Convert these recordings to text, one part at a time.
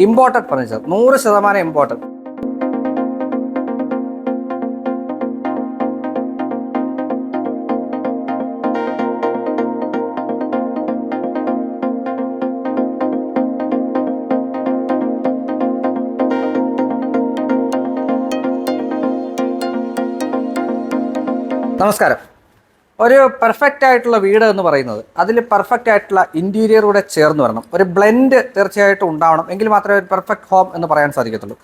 Imported furniture. നൂറ് ശതമാനം imported. നമസ്കാരം. ഒരു പെർഫെക്റ്റ് ആയിട്ടുള്ള വീട് എന്ന് പറയുന്നത് അതിൽ പെർഫെക്റ്റ് ആയിട്ടുള്ള ഇന്റീരിയർ കൂടെ ചേർന്ന് വരണം. ഒരു ബ്ലെൻഡ് തീർച്ചയായിട്ടും ഉണ്ടാവണം. എങ്കിൽ മാത്രമേ ഒരു പെർഫെക്റ്റ് ഹോം എന്ന് പറയാൻ സാധിക്കത്തുള്ളൂ.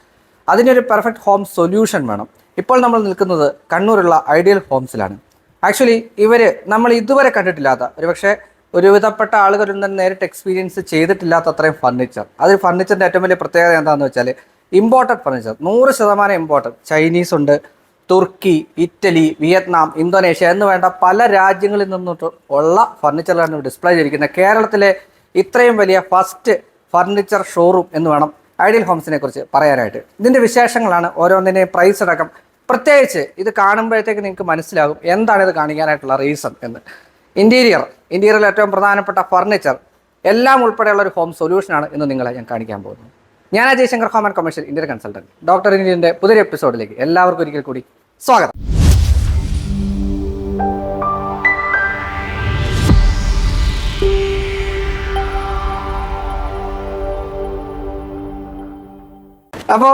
അതിനൊരു പെർഫെക്റ്റ് ഹോം സൊല്യൂഷൻ വേണം. ഇപ്പോൾ നമ്മൾ നിൽക്കുന്നത് കണ്ണൂരുള്ള ഐഡിയൽ ഹോംസിലാണ് ആക്ച്വലി ഇവർ നമ്മൾ ഇതുവരെ കണ്ടിട്ടില്ലാത്ത ഒരുപക്ഷെ ഒരുവിധപ്പെട്ട ആളുകളൊന്നും നേരിട്ട് എക്സ്പീരിയൻസ് ചെയ്തിട്ടില്ലാത്ത അത്രയും ഫർണിച്ചർ അത് ഫർണിച്ചറിന്റെ ഏറ്റവും വലിയ പ്രത്യേകത എന്താണെന്ന് വെച്ചാൽ ഇമ്പോർട്ടഡ് ഫർണിച്ചർ നൂറ് ശതമാനം ഇമ്പോർട്ടഡ് ചൈനീസ് ഉണ്ട് തുർക്കി ഇറ്റലി വിയറ്റ്നാം ഇന്തോനേഷ്യ എന്ന് വേണ്ട പല രാജ്യങ്ങളിൽ നിന്നിട്ട് ഉള്ള ഫർണിച്ചറിലാണ് ഡിസ്പ്ലേ ചെയ്തിരിക്കുന്നത്. കേരളത്തിലെ ഇത്രയും വലിയ ഫസ്റ്റ് ഫർണിച്ചർ ഷോറൂം എന്ന് വേണം ഐഡിയൽ ഹോംസിനെ കുറിച്ച് പറയാനായിട്ട്. ഇതിന്റെ വിശേഷങ്ങളാണ് ഓരോന്നിന്റെയും പ്രൈസ് അടക്കം. പ്രത്യേകിച്ച് ഇത് കാണുമ്പോഴത്തേക്ക് നിങ്ങൾക്ക് മനസ്സിലാകും എന്താണ് ഇത് കാണിക്കാനായിട്ടുള്ള റീസൺ എന്ന്. ഇന്റീരിയർ ഇന്റീരിയറിൽ ഏറ്റവും പ്രധാനപ്പെട്ട ഫർണിച്ചർ എല്ലാം ഉൾപ്പെടെയുള്ള ഒരു ഹോം സൊല്യൂഷനാണ് ഇന്ന് നിങ്ങളെ ഞാൻ കാണിക്കാൻ പോകുന്നത്. ഞാൻ Ajay Shankar home and commercial Indian consultant. Doctor ഇന്ത്യന്റെ പുതിയ എപ്പിസോഡിലേക്ക് എല്ലാവർക്കും ഒരിക്കൽ കൂടി സ്വാഗതം. അപ്പോ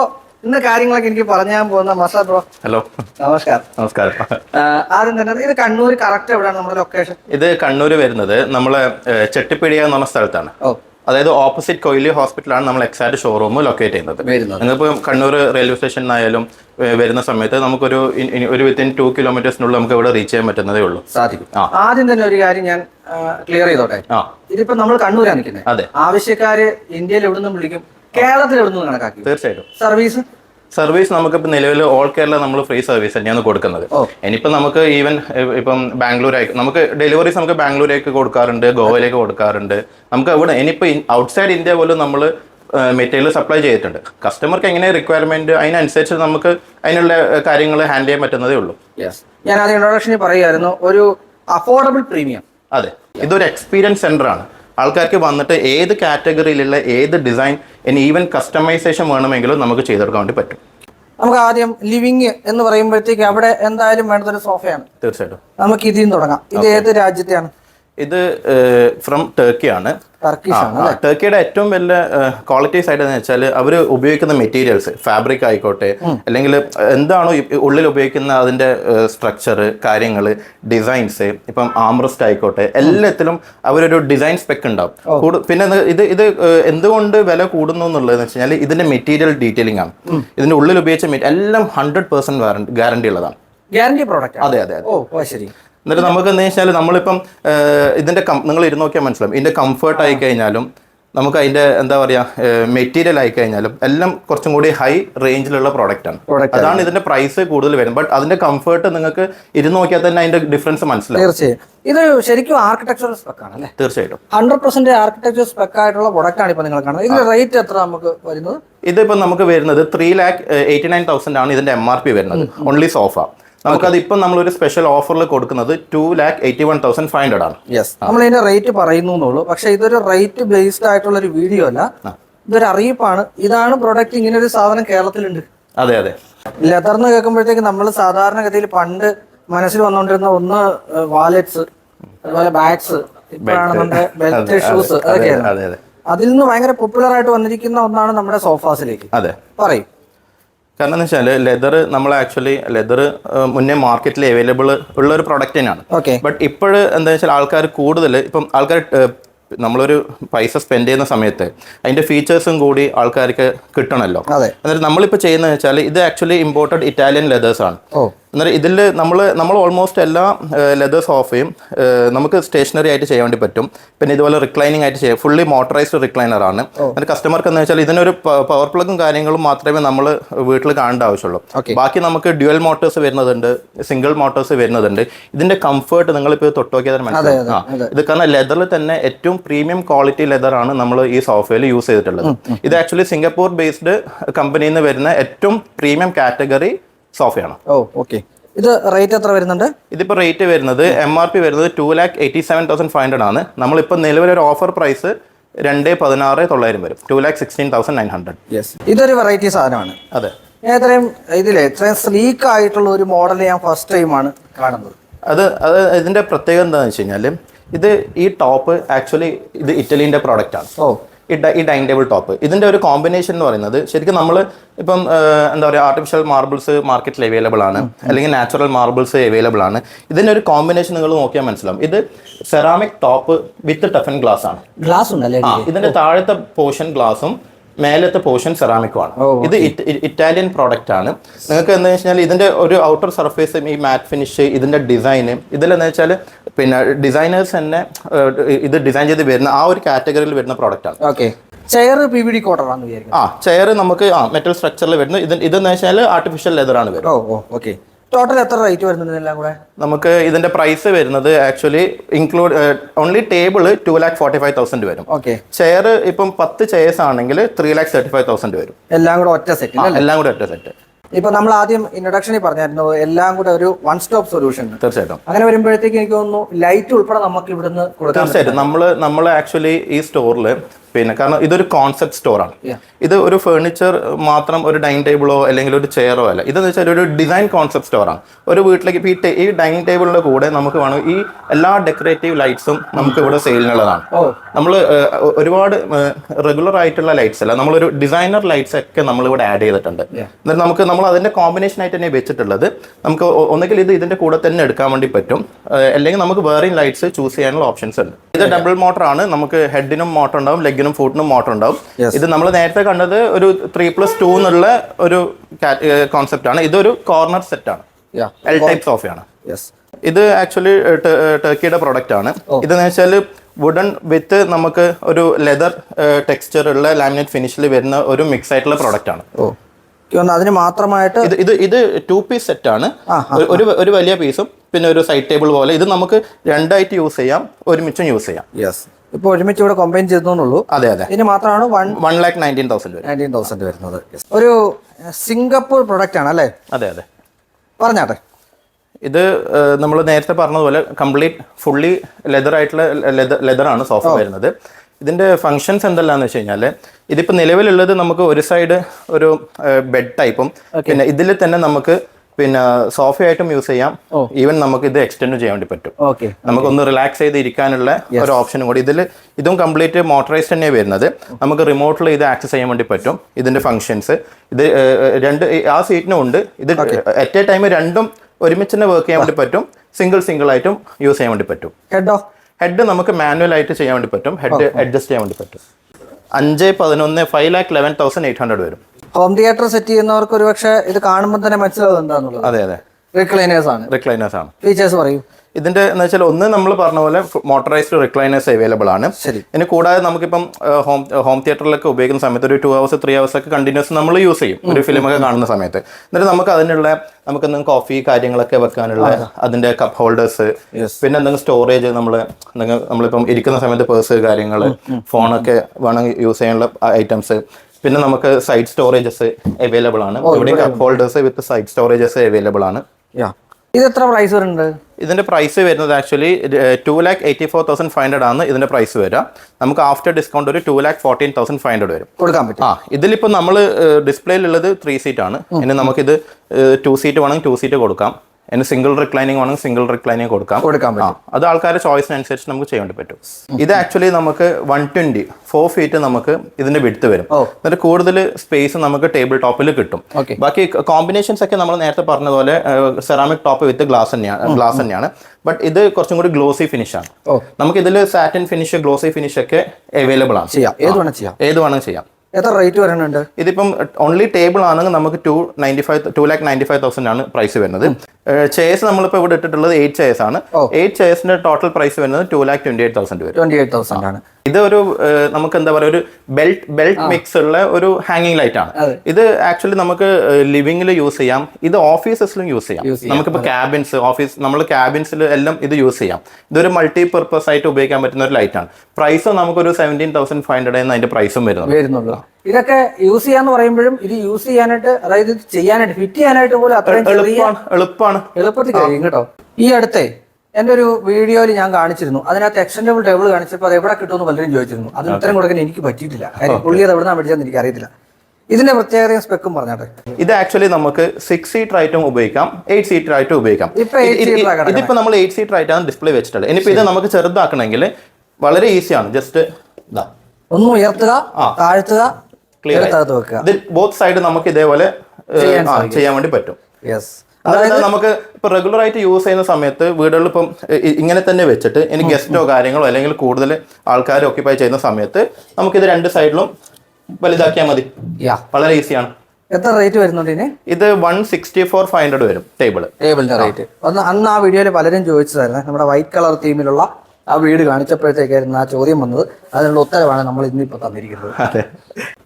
ഇന്ന് കാര്യങ്ങളൊക്കെ എനിക്ക് പറഞ്ഞാൻ പോകുന്ന മസാ ബ്രോ. ഹലോ നമസ്കാരം. നമസ്കാരം. ആദ്യം തന്നെ ഇത് കണ്ണൂർ കറക്റ്റ് എവിടെയാണ് നമ്മുടെ ലൊക്കേഷൻ ഇത് കണ്ണൂർ വരുന്നത് നമ്മളെ ഏഹ്, എന്ന് പറഞ്ഞ സ്ഥലത്താണ്. ഓ. അതായത് ഓപ്പോസിറ്റ് കൊയിലി ഹോസ്പിറ്റലാണ് നമ്മൾ എക്സാക്ട് ഷോറൂം ലൊക്കേറ്റ് ചെയ്യുന്നത്. നിങ്ങളിപ്പോൾ കണ്ണൂർ റെയിൽവേ സ്റ്റേഷനിലായാലും വരുന്ന സമയത്ത് നമുക്കൊരു ഒരു വിത്തിൻ ടു കിലോമീറ്റേഴ്സിനുള്ളിൽ നമുക്ക് ഇവിടെ റീച്ച് ചെയ്യാൻ പറ്റുന്നതേ ഉള്ളൂ. സാധിക്കും. ആദ്യം തന്നെ ഒരു കാര്യം ഞാൻ ക്ലിയർ ചെയ്തോട്ടെ? ഇതിപ്പോ നമ്മൾ കണ്ണൂരാണ് നിൽക്കുന്നത്. അതെ. ആവശ്യക്കാര് ഇന്ത്യയിൽ എവിടെ നിന്നും വിളിക്കും? കേരളത്തിൽ എവിടെ നിന്ന് കണക്കാക്കി? തീർച്ചയായിട്ടും. സർവീസ് സർവീസ് നമുക്കിപ്പോൾ നിലവിൽ ഓൾ കേരള നമ്മൾ ഫ്രീ സർവീസ് തന്നെയാണ് കൊടുക്കുന്നത്. ഇനിയിപ്പോൾ നമുക്ക് ഈവൻ ഇപ്പം ബാംഗ്ലൂരായി നമുക്ക് ഡെലിവറീസ് നമുക്ക് ബാംഗ്ലൂരേക്ക് കൊടുക്കാറുണ്ട് ഗോവയിലേക്ക് കൊടുക്കാറുണ്ട്. നമുക്ക് അവിടെ ഇനിയിപ്പോൾ ഔട്ട്സൈഡ് ഇന്ത്യ പോലും നമ്മൾ മെറ്റീരിയൽ സപ്ലൈ ചെയ്തിട്ടുണ്ട്. കസ്റ്റമർക്ക് എങ്ങനെ റിക്വയർമെന്റ് അതിനനുസരിച്ച് നമുക്ക് അതിനുള്ള കാര്യങ്ങൾ ഹാൻഡിൽ ചെയ്യാൻ പറ്റുന്നതേ ഉള്ളൂ. ഞാൻ ഇൻട്രോഡക്ഷൻ ഇൻട്രോഡക്ഷനിൽ പറയുമായിരുന്നു ഒരു അഫോർഡബിൾ പ്രീമിയം അതെ. ഇതൊരു എക്സ്പീരിയൻസ് സെന്റർ ആണ്. ആൾക്കാർക്ക് വന്നിട്ട് ഏത് കാറ്റഗറിയിലുള്ള ഏത് ഡിസൈൻ ഇനി ഈവൻ കസ്റ്റമൈസേഷൻ വേണമെങ്കിലും നമുക്ക് ചെയ്തെടുക്കാൻ വേണ്ടി പറ്റും. നമുക്ക് ആദ്യം ലിവിങ് എന്ന് പറയുമ്പോഴത്തേക്ക് അവിടെ എന്തായാലും വേണ്ടത് ഒരു സോഫയാണ് തീർച്ചയായിട്ടും. നമുക്ക് ഇതിൽ നിന്ന് തുടങ്ങാം. ഇത് ഏത് രാജ്യത്തെയാണ്? ഇത് ഫ്രം ടർക്കിയാണ് ടർക്കിഷ് ആണ്. ടർക്കിയുടെ ഏറ്റവും വലിയ ക്വാളിറ്റീസ് ആയിട്ട് എന്ന് വെച്ചാൽ അവർ ഉപയോഗിക്കുന്ന മെറ്റീരിയൽസ് ഫാബ്രിക് ആയിക്കോട്ടെ അല്ലെങ്കിൽ എന്താണോ ഉള്ളിൽ ഉപയോഗിക്കുന്ന അതിന്റെ സ്ട്രക്ചർ കാര്യങ്ങൾ ഡിസൈൻസ് ഇപ്പം ആംറസ്റ്റ് ആയിക്കോട്ടെ എല്ലാത്തിലും അവരൊരു ഡിസൈൻ സ്പെക്ക് ഉണ്ടാവും. പിന്നെ ഇത് ഇത് എന്തുകൊണ്ട് വില കൂടുന്നു എന്നുള്ളതെന്ന് വെച്ച് കഴിഞ്ഞാൽ ഇതിന്റെ മെറ്റീരിയൽ ഡീറ്റെയിലിംഗ് ആണ്. ഇതിന്റെ ഉള്ളിൽ ഉപയോഗിച്ച മെറ്റീരിയൽ എല്ലാം ഹൺഡ്രഡ് പെർസെന്റ് ഗ്യാരണ്ടി ഉള്ളതാണ്. ഗ്യാരണ്ടി പ്രോഡക്റ്റ് അതെ അതെ ഓ ശരി. എന്നിട്ട് നമുക്ക് എന്താ വെച്ചാൽ നമ്മളിപ്പം ഇതിന്റെ കം- നിങ്ങൾ ഇരുന്ന് നോക്കിയാൽ മനസ്സിലാവും. ഇതിന്റെ കംഫർട്ട് ആയി കഴിഞ്ഞാലും നമുക്ക് അതിന്റെ എന്താ പറയാ മെറ്റീരിയൽ ആയി കഴിഞ്ഞാലും എല്ലാം കുറച്ചും കൂടി ഹൈ റേഞ്ചിലുള്ള പ്രോഡക്റ്റ് ആണ്. അതാണ് ഇതിന്റെ പ്രൈസ് കൂടുതൽ വരും ബട്ട് അതിന്റെ കംഫർട്ട് നിങ്ങൾക്ക് ഇരുന്ന് നോക്കിയാൽ തന്നെ അതിന്റെ ഡിഫറൻസ് മനസ്സിലാവും. തീർച്ചയായും. ശരിക്കും അല്ലേ തീർച്ചയായിട്ടും. ഹൺഡ്രഡ് പെർസെന്റ് ആർക്കിടെക്ചർ നിങ്ങൾ കാണുന്നത്. ഇതിന്റെ റേറ്റ് എത്ര നമുക്ക് വരുന്നത്? ഇതിപ്പോ നമുക്ക് വരുന്നത് three lakh eighty nine thousand ആണ് ഇതിന്റെ എം ആർ പി വരുന്നത്. ഓൺലി സോഫ നമുക്കത് ഇപ്പം ഒരു സ്പെഷ്യൽ ഓഫറിൽ കൊടുക്കുന്നത് two lakh eighty one thousand five hundred ആണ്. യെസ് നമ്മൾ ഇതിന്റെ റേറ്റ് പറയുന്നു എന്നുള്ളൂ. പക്ഷെ ഇതൊരു റേറ്റ് ബേസ്ഡ് ആയിട്ടുള്ള ഒരു വീഡിയോ അല്ല ഇതൊരു അറിയിപ്പാണ്. ഇതാണ് പ്രൊഡക്റ്റ് ഇങ്ങനെ ഒരു സാധനം കേരളത്തിലുണ്ട്. അതെ അതെ. ലെതർ എന്ന് കേൾക്കുമ്പോഴത്തേക്ക് നമ്മൾ സാധാരണഗതിയിൽ പണ്ട് മനസ്സിൽ വന്നുകൊണ്ടിരുന്ന ഒന്ന് വാലറ്റ്സ് അതുപോലെ ബാഗ്സ് ഇപ്പോഴാണ് നമ്മുടെ ബെൽറ്റ് ഷൂസ് അതെ അതൊക്കെയാണ്. അതെ അതെ. അതിൽ നിന്ന് ഭയങ്കര പോപ്പുലർ ആയിട്ട് വന്നിരിക്കുന്ന ഒന്നാണ് നമ്മുടെ സോഫാസിലേക്ക് അതെ. പറയും. കാരണം എന്ന് വെച്ചാൽ ലെതർ നമ്മൾ ആക്ച്വലി ലെതർ മുന്നേ മാർക്കറ്റിൽ അവൈലബിൾ ഉള്ള ഒരു പ്രൊഡക്റ്റ് തന്നെയാണ്. ഓക്കെ ബട്ട് ഇപ്പോൾ എന്താ വെച്ചാൽ ആൾക്കാർ കൂടുതൽ ഇപ്പം ആൾക്കാർ നമ്മളൊരു പൈസ സ്പെൻഡ് ചെയ്യുന്ന സമയത്ത് അതിന്റെ ഫീച്ചേഴ്സും കൂടി ആൾക്കാർക്ക് കിട്ടണമല്ലോ അതെ. എന്നിട്ട് നമ്മളിപ്പോൾ ചെയ്യുന്നത് വെച്ചാൽ ഇത് ആക്ച്വലി ഇമ്പോർട്ടഡ് ഇറ്റാലിയൻ ലെതേഴ്സ് ആണ്. ഓ എന്നിട്ട് ഇതിൽ നമ്മൾ നമ്മൾ ഓൾമോസ്റ്റ് എല്ലാ ലെതർ സോഫയും നമുക്ക് സ്റ്റേഷനറി ആയിട്ട് ചെയ്യാൻ വേണ്ടി പറ്റും. പിന്നെ ഇതുപോലെ റിക്ലൈനിങ് ആയിട്ട് ചെയ്യാം. ഫുള്ളി മോട്ടറൈസ്ഡ് റിക്ലൈനർ ആണ്. എന്നിട്ട് കസ്റ്റമർക്ക് എന്ന് വെച്ചാൽ ഇതിനൊരു പവർ പ്ലഗും കാര്യങ്ങളും മാത്രമേ നമ്മൾ വീട്ടിൽ കാണേണ്ട ആവശ്യമുള്ളൂ. ബാക്കി നമുക്ക് ഡ്യുവൽ മോട്ടേഴ്സ് വരുന്നതുണ്ട് സിംഗിൾ മോട്ടേഴ്സ് വരുന്നതുണ്ട്. ഇതിന്റെ കംഫർട്ട് നിങ്ങളിപ്പോൾ തൊട്ട് നോക്കിയാൽ തന്നെ മനസ്സിലാവും. ഇത് കാരണം ലെതറിൽ തന്നെ ഏറ്റവും പ്രീമിയം ക്വാളിറ്റി ലെതർ ആണ് നമ്മൾ ഈ സോഫയിൽ യൂസ് ചെയ്തിട്ടുള്ളത്. ഇത് ആക്ച്വലി സിംഗപ്പൂർ ബേസ്ഡ് കമ്പനിയിൽ നിന്ന് വരുന്ന ഏറ്റവും പ്രീമിയം കാറ്റഗറി സോഫയാണ്. Oh okay. ഇത് റേറ്റ് എത്ര വരുന്നുണ്ട്? ഇതിപ്പോൾ റേറ്റ് വരുന്നത് എം ആർ പി വരുന്നത് two lakh eighty seven thousand five hundred ആണ്. നമ്മളിപ്പോൾ നിലവിലൊരു ഓഫർ പ്രൈസ് രണ്ട് പതിനാറ് തൊള്ളായിരം വരും. Two lakh sixteen thousand nine hundred yes ഇതൊരു വെറൈറ്റി സാധനമാണ്. അതെ. എത്രയും ഇത്രയും ഇതിലെ ഇത്രയും സ്ലീക്ക് ആയിട്ടുള്ള ഒരു മോഡൽ ഞാൻ ഫസ്റ്റ് ടൈമാണ് കാണുന്നത്. അത് അത് ഇതിന്റെ പ്രത്യേകത എന്താണെന്ന് വെച്ച് കഴിഞ്ഞാൽ ഇത് ഈ ടോപ്പ് ആക്ച്വലി ഇത് ഇറ്റലീന്റെ പ്രോഡക്റ്റ് ആണ്. ഓ. ഈ ഈ ഡൈനിങ് ടേബിൾ ടോപ്പ്. ഇതിന്റെ ഒരു കോമ്പിനേഷൻ എന്ന് പറയുന്നത് ശരിക്കും നമ്മൾ ഇപ്പം എന്താ പറയുക ആർട്ടിഫിഷ്യൽ മാർബിൾസ് മാർക്കറ്റിൽ അവൈലബിൾ ആണ്. അല്ലെങ്കിൽ നാച്ചുറൽ മാർബിൾസ് അവൈലബിൾ ആണ്. ഇതിന്റെ ഒരു കോമ്പിനേഷൻ നിങ്ങൾ നോക്കിയാൽ മനസ്സിലാവും. ഇത് ceramic top with toughen glass ആണ്. ഗ്ലാസ് ഉണ്ടല്ലേ? ഇതിന്റെ താഴത്തെ പോർഷൻ ഗ്ലാസും മേലത്തെ പോർഷൻ സെറാമിക്കും ആണ്. ഇത് ഇറ്റാലിയൻ പ്രോഡക്റ്റ് ആണ്. നിങ്ങൾക്ക് എന്താ വെച്ചാൽ ഇതിന്റെ ഒരു ഔട്ടർ സർഫേസ് ഈ മാറ്റ് ഫിനിഷ് ഇതിന്റെ ഡിസൈന് ഇതിലെന്ന് വെച്ചാൽ പിന്നെ ഡിസൈനേഴ്സ് തന്നെ ഇത് ഡിസൈൻ ചെയ്ത് വരുന്ന ആ ഒരു കാറ്റഗറിയിൽ വരുന്ന പ്രോഡക്റ്റ് ആണ്. Okay chair P V D coated ആണ് ആ ചെയർ നമുക്ക് ആ മെറ്റൽ സ്ട്രക്ചറിൽ വരുന്നു ഇത് ഇതെന്ന് വെച്ചാൽ ആർട്ടിഫിഷ്യൽ ലെതർ ആണ് വരുന്നത്. ഓ ഓക്കെ ടോട്ടൽ എത്ര റേറ്റ് വരുന്നുണ്ട് എല്ലാം കൂടെ? നമുക്ക് ഇതിന്റെ പ്രൈസ് വരുന്നത് actually include only table two lakh forty five thousand വരും. ഓക്കെ ചെയർ ഇപ്പം പത്ത് ചെയർസ് ആണെങ്കിൽ three lakh thirty five thousand വരും. എല്ലാം കൂടെ ഒറ്റ സെറ്റ് എല്ലാം കൂടെ ഒറ്റ സെറ്റ് ഇപ്പൊ നമ്മൾ ആദ്യം ഇൻട്രൊഡക്ഷനിൽ പറഞ്ഞായിരുന്നു എല്ലാം കൂടെ ഒരു വൺ സ്റ്റോപ്പ് സൊല്യൂഷൻ തീർച്ചയായിട്ടും. അങ്ങനെ വരുമ്പോഴത്തേക്ക് എനിക്ക് തോന്നുന്നു ലൈറ്റ് ഉൾപ്പെടെ നമുക്ക് ഇവിടുന്ന് തീർച്ചയായിട്ടും. നമ്മൾ നമ്മൾ ആക്ച്വലി ഈ സ്റ്റോറിൽ പിന്നെ കാരണം ഇതൊരു കോൺസെപ്റ്റ് സ്റ്റോറാണ്. ഇത് ഒരു ഫേർണിച്ചർ മാത്രം ഒരു ഡൈനിങ് ടേബിളോ അല്ലെങ്കിൽ ഒരു ചെയറോ അല്ല. ഇതെന്ന് വെച്ചാൽ ഒരു ഡിസൈൻ കോൺസെപ്റ്റ് സ്റ്റോറാണ് ഒരു വീട്ടിലേക്ക് ഇപ്പോൾ ഈ ഈ ഡൈനിങ് ടേബിളിന്റെ കൂടെ നമുക്ക് വേണം ഈ എല്ലാ ഡെക്കറേറ്റീവ് ലൈറ്റ്സും നമുക്ക് ഇവിടെ സെയിലിനുള്ളതാണ് നമ്മൾ ഒരുപാട് റെഗുലർ ആയിട്ടുള്ള ലൈറ്റ്സ് അല്ല നമ്മളൊരു ഡിസൈനർ ലൈറ്റ്സ് ഒക്കെ നമ്മൾ ഇവിടെ ആഡ് ചെയ്തിട്ടുണ്ട് എന്നിട്ട് നമുക്ക് നമ്മൾ അതിന്റെ കോമ്പിനേഷൻ ആയിട്ട് തന്നെ വെച്ചിട്ടുള്ളത് നമുക്ക് ഒന്നുകിൽ ഇത് ഇതിന്റെ കൂടെ തന്നെ എടുക്കാൻ വേണ്ടി പറ്റും. അല്ലെങ്കിൽ നമുക്ക് വേറെയും ലൈറ്റ്സ് ചൂസ് ചെയ്യാനുള്ള ഓപ്ഷൻസ് ഉണ്ട്. ഇത് ഡബിൾ മോട്ടർ ആണ്. നമുക്ക് ഹെഡിനും മോട്ടർ ഉണ്ടാവും ലെഗിനും ഫുട്ടിനും മോട്ടർ ഉണ്ടാവും. ഇത് നമ്മൾ നേരത്തെ കണ്ടത് ഒരു ത്രീ പ്ലസ് ടു എന്നുള്ള ഒരു കോൺസെപ്റ്റ് ആണ്. ഇതൊരു കോർണർ സെറ്റ് ആണ്. എൽ ടൈപ്പ് സോഫയാണ് ഇത് ആക്ച്വലി ടർക്കിയുടെ പ്രൊഡക്റ്റ് ആണ്. ഇതെന്ന് വെച്ചാൽ വുഡൻ വിത്ത് നമുക്ക് ഒരു ലെതർ ടെക്സ്ചർ ഉള്ള ലാമിനേറ്റ് ഫിനിഷിൽ വരുന്ന ഒരു മിക്സ് ആയിട്ടുള്ള പ്രോഡക്റ്റ് ആണ്. തോന്നുന്നു അതിന് മാത്രമായിട്ട് ഇത് ഇത് ഇത് ടു പീസ് സെറ്റ് ആണ്. ഒരു- ഒരു വലിയ പീസും പിന്നെ ഒരു സൈഡ് ടേബിൾ പോലെ. ഇത് നമുക്ക് രണ്ടായിട്ട് യൂസ് ചെയ്യാം ഒരുമിച്ചും യൂസ് ചെയ്യാം. യെസ് ഇപ്പൊ ഒരുമിച്ച് ഇവിടെ കമ്പൈൻ ചെയ്തെന്നുള്ളൂ. അതെ അതെ. ഇതിന് മാത്രമാണ് one one lakh nineteen thousand nineteen thousand വരുന്നത്. ഒരു സിംഗപ്പൂർ പ്രൊഡക്റ്റ് ആണ് അല്ലേ? അതെ അതെ. പറഞ്ഞാട്ടെ. ഇത് നമ്മൾ നേരത്തെ പറഞ്ഞതുപോലെ കംപ്ലീറ്റ് ഫുള്ളി ലെതർ ആയിട്ടുള്ള ലെതർ ആണ് സോഫ വരുന്നത്. ഇതിന്റെ ഫങ്ഷൻസ് എന്തെല്ലാന്ന് വെച്ച് കഴിഞ്ഞാൽ ഇതിപ്പോൾ നിലവിലുള്ളത് നമുക്ക് ഒരു സൈഡ് ഒരു ബെഡ് ടൈപ്പും പിന്നെ ഇതിൽ തന്നെ നമുക്ക് പിന്നെ സോഫയായിട്ടും യൂസ് ചെയ്യാം. ഈവൻ നമുക്ക് ഇത് എക്സ്റ്റെൻഡ് ചെയ്യാൻ വേണ്ടി പറ്റും. ഓക്കെ നമുക്കൊന്ന് റിലാക്സ് ചെയ്ത് ഇരിക്കാനുള്ള ഒരു ഓപ്ഷനും കൂടി ഇതിൽ ഇതും കംപ്ലീറ്റ് മോട്ടറൈസ്ഡ് തന്നെയാണ് വരുന്നത്. നമുക്ക് റിമോട്ടിൽ ഇത് ആക്സസ് ചെയ്യാൻ വേണ്ടി പറ്റും ഇതിന്റെ ഫങ്ഷൻസ് ഇത് രണ്ട് ആ സീറ്റിനും ഉണ്ട്. ഇത് അറ്റ് എ ടൈം രണ്ടും ഒരുമിച്ച് തന്നെ വർക്ക് ചെയ്യാൻ വേണ്ടി പറ്റും. സിംഗിൾ സിംഗിൾ ആയിട്ടും യൂസ് ചെയ്യാൻ വേണ്ടി പറ്റും. ഹെഡോ ഹെഡ് നമുക്ക് മാനുവൽ ആയിട്ട് ചെയ്യാൻ വേണ്ടി പറ്റും. ഹെഡ് അഡ്ജസ്റ്റ് ചെയ്യാൻ വേണ്ടി പറ്റും. അഞ്ച് പതിനൊന്ന് five lakh eleven thousand eight hundred വരും. ഹോം തിയേറ്റർ സെറ്റ് ചെയ്യുന്നവർക്ക് ഒരു പക്ഷേ ഇത് കാണുമ്പോൾ തന്നെ മനസ്സിലാവും എന്താണെന്നുള്ളത് അതെ അതെ. റിക്ലൈനേഴ്സ് ആണ്. റിക്ലൈനേഴ്സ് ആണ്. ഫീച്ചേഴ്സ് പറയൂ. ഇതിന്റെ എന്ന് വെച്ചാൽ ഒന്ന് നമ്മൾ പറഞ്ഞ പോലെ മോട്ടറൈസ്ഡ് റിക്ലൈനേഴ്സ് അവൈലബിൾ ആണ്. ശരി. ഇനി കൂടാതെ നമുക്കിപ്പം ഹോം ഹോം തിയേറ്ററിലൊക്കെ ഉപയോഗിക്കുന്ന സമയത്ത് ഒരു ടു ഹവേഴ്സ് ത്രീ ഹവേഴ്സ് ഒക്കെ കണ്ടിന്യൂസ് നമ്മൾ യൂസ് ചെയ്യും. ഒരു ഫിലിം ഒക്കെ കാണുന്ന സമയത്ത്. എന്നിട്ട് നമുക്ക് അതിനുള്ള നമുക്ക് എന്തെങ്കിലും കോഫി കാര്യങ്ങളൊക്കെ വെക്കാനുള്ള അതിന്റെ കപ്പ് ഹോൾഡേഴ്സ് പിന്നെ എന്തെങ്കിലും സ്റ്റോറേജ് നമ്മൾ എന്തെങ്കിലും നമ്മളിപ്പം ഇരിക്കുന്ന സമയത്ത് പേഴ്സ് കാര്യങ്ങൾ ഫോണൊക്കെ വേണമെങ്കിൽ യൂസ് ചെയ്യാനുള്ള ഐറ്റംസ് പിന്നെ നമുക്ക് സൈഡ് സ്റ്റോറേജസ് അവൈലബിൾ ആണ്. ഇവിടെ cup holders with side storages available ആണ്. ഇത് എത്ര പ്രൈസ് വരുന്നുണ്ട് ഇതിന്റെ പ്രൈസ് വരുന്നത് actually two lakh eighty four thousand five hundred ആണ് ഇതിന്റെ പ്രൈസ് വരിക. നമുക്ക് ആഫ്റ്റർ ഡിസ്കൗണ്ട് ഒരു two lakh fourteen thousand five hundred വരും. കൊടുക്കാൻ പറ്റും. ആ ഇതിലിപ്പോൾ നമ്മൾ ഡിസ്പ്ലേയിലുള്ളത് ത്രീ സീറ്റ് ആണ്. ഇനി നമുക്കിത് ടു സീറ്റ് വേണമെങ്കിൽ ടു സീറ്റ് കൊടുക്കാം. ഇനി സിംഗിൾ റിക്ലൈനിങ് വേണമെങ്കിൽ സിംഗിൾ റിക്ലൈനിങ് കൊടുക്കാം. കൊടുക്കാൻ പറ്റും. അത് ആൾക്കാരുടെ ചോയ്സിനനുസരിച്ച് നമുക്ക് ചെയ്യാൻ പറ്റും. ഇത് ആക്ച്വലി നമുക്ക് വൺ ട്വന്റി ഫോർ ഫീറ്റ് നമുക്ക് ഇതിന്റെ വിടുത്ത് വരും. എന്നിട്ട് കൂടുതൽ സ്പേസ് നമുക്ക് ടേബിൾ ടോപ്പിൽ കിട്ടും. ബാക്കി കോമ്പിനേഷൻസ് ഒക്കെ നമ്മൾ നേരത്തെ പറഞ്ഞതുപോലെ സെറാമിക് ടോപ്പ് വിത്ത് ഗ്ലാസ് തന്നെയാണ് ഗ്ലാസ് തന്നെയാണ്. ബട്ട് ഇത് കുറച്ചും കൂടി ഗ്ലോസി ഫിനിഷ് ആണ്. നമുക്ക് ഇതിൽ സാറ്റിൻ ഫിനിഷ് ഗ്ലോസി ഫിനിഷ് ഒക്കെ അവൈലബിൾ ആണ്. ചെയ്യാം. ഏത് വേണം ചെയ്യാം. ഏത് വേണമെങ്കിൽ ചെയ്യാം. എത്ര റേറ്റ് വരുന്നുണ്ട് ഇതിപ്പം ഓൺലി ടേബിൾ ആണെങ്കിൽ നമുക്ക് two ninety five two lakh ninety five thousand ആണ് പ്രൈസ് വരുന്നത് ചെയർസ് നമ്മളിപ്പോൾ ഇവിടെ ഇട്ടിട്ടുള്ളത് എയ്റ്റ് ചെയർസ് ആണ്. എയ്റ്റ് ചെയർസിന്റെ ടോട്ടൽ പ്രൈസ് വരുന്നത് two lakh twenty eight thousand വരും. ട്വന്റി എയ്റ്റ് തൗസൻഡ് ആണ്. ഇതൊരു ഒരു നമുക്ക് എന്താ പറയുക ഒരു ബെൽറ്റ് ബെൽറ്റ് മിക്സ് ഉള്ള ഒരു ഹാങ്ങിങ് ലൈറ്റ് ആണ്. ഇത് ആക്ച്വലി നമുക്ക് ലിവിംഗിൽ യൂസ് ചെയ്യാം. ഇത് ഓഫീസസിലും യൂസ് ചെയ്യാം. നമുക്കിപ്പോൾ ക്യാബിൻസ് ഓഫീസ് നമ്മൾ ക്യാബിൻസിൽ എല്ലാം ഇത് യൂസ് ചെയ്യാം. ഇതൊരു മൾട്ടി പർപ്പസ് ആയിട്ട് ഉപയോഗിക്കാൻ പറ്റുന്ന ഒരു ലൈറ്റ് ആണ്. പ്രൈസ് നമുക്കൊരു സെവന്റീൻ തൗസൻഡ് ഫൈവ് ഹൺഡ്രഡ് എന്ന് അതിന്റെ പ്രൈസും വരുന്നുള്ളൂ ഇതൊക്കെ യൂസ് ചെയ്യാന്ന് പറയുമ്പോഴും ഇത് യൂസ് ചെയ്യാനായിട്ട് അതായത് ഇത് ചെയ്യാനായിട്ട് ഫിറ്റ് ചെയ്യാനായിട്ട് പോലും അത്രയും എളുപ്പമാണ് എളുപ്പത്തിൽ കഴിയും കേട്ടോ? ഈ അടുത്തേ എന്റെ ഒരു വീഡിയോയിൽ ഞാൻ കാണിച്ചിരുന്നു. അതിനകത്ത് എക്സ്റ്റൻഡബിൾ ടേബിൾ കാണിച്ചപ്പോൾ അത് എവിടെ കിട്ടുമെന്ന് പലരും ചോദിച്ചിരുന്നു. അതിന് ഉത്തരം കൊടുക്കാൻ എനിക്ക് പറ്റിയിട്ടില്ല. കാര്യം പുള്ളി അത് എവിടെ നിന്നാണ് പഠിച്ചതെന്ന് എനിക്ക് അറിയത്തില്ല. ഇതിന്റെ പ്രത്യേകതയും സ്പെക്കും പറഞ്ഞാട്ടെ. ഇത് ആക്ച്വലി നമുക്ക് സിക്സ് സീറ്റർ ആയിട്ടും ഉപയോഗിക്കാം എയ്റ്റ് സീറ്റർ ആയിട്ടും ഉപയോഗിക്കാം. ഇതിപ്പോ നമ്മൾ എയ്റ്റ് സീറ്റർ ആയിട്ടാണ് ഡിസ്പ്ലേ വെച്ചിട്ടുള്ളത്. ഇനിയിപ്പോ ഇത് നമുക്ക് ചെറുതാക്കണമെങ്കിൽ വളരെ ഈസിയാണ് ജസ്റ്റ് ഇതാ ഒന്ന് ഉയർത്തുക താഴ്ത്തുക ക്ലിയർ വെക്കുക. ബോത്ത് സൈഡ് നമുക്ക് ഇതേപോലെ ചെയ്യാൻ വേണ്ടി പറ്റും. യെസ് അതായത് നമുക്ക് ഇപ്പൊ റെഗുലർ ആയിട്ട് യൂസ് ചെയ്യുന്ന സമയത്ത് വീടുകളിൽ ഇപ്പം ഇങ്ങനെ തന്നെ വെച്ചിട്ട് ഇനി ഗസ്റ്റോ കാര്യങ്ങളോ അല്ലെങ്കിൽ കൂടുതൽ ആൾക്കാർ ഓക്യുപ്പൈ ചെയ്യുന്ന സമയത്ത് നമുക്ക് ഇത് രണ്ട് സൈഡിലും വലുതാക്കിയാൽ മതി. വളരെ ഈസിയാണ് എത്ര റേറ്റ് വരുന്നുണ്ട് ഇനി ഇത് one sixty four five hundred വരും ടേബിൾ ടേബിളിന്റെ റേറ്റ് അന്ന് ആ വീഡിയോയിൽ പലരും ചോദിച്ചതായിരുന്നു. നമ്മുടെ വൈറ്റ് കളർ തീമിലുള്ള ആ വീട് കാണിച്ചപ്പോഴത്തേക്കായിരുന്നു ആ ചോദ്യം വന്നത്. അതിനുള്ള ഉത്തരവാണ് നമ്മൾ ഇന്നിപ്പോ തന്നിരിക്കുന്നത്.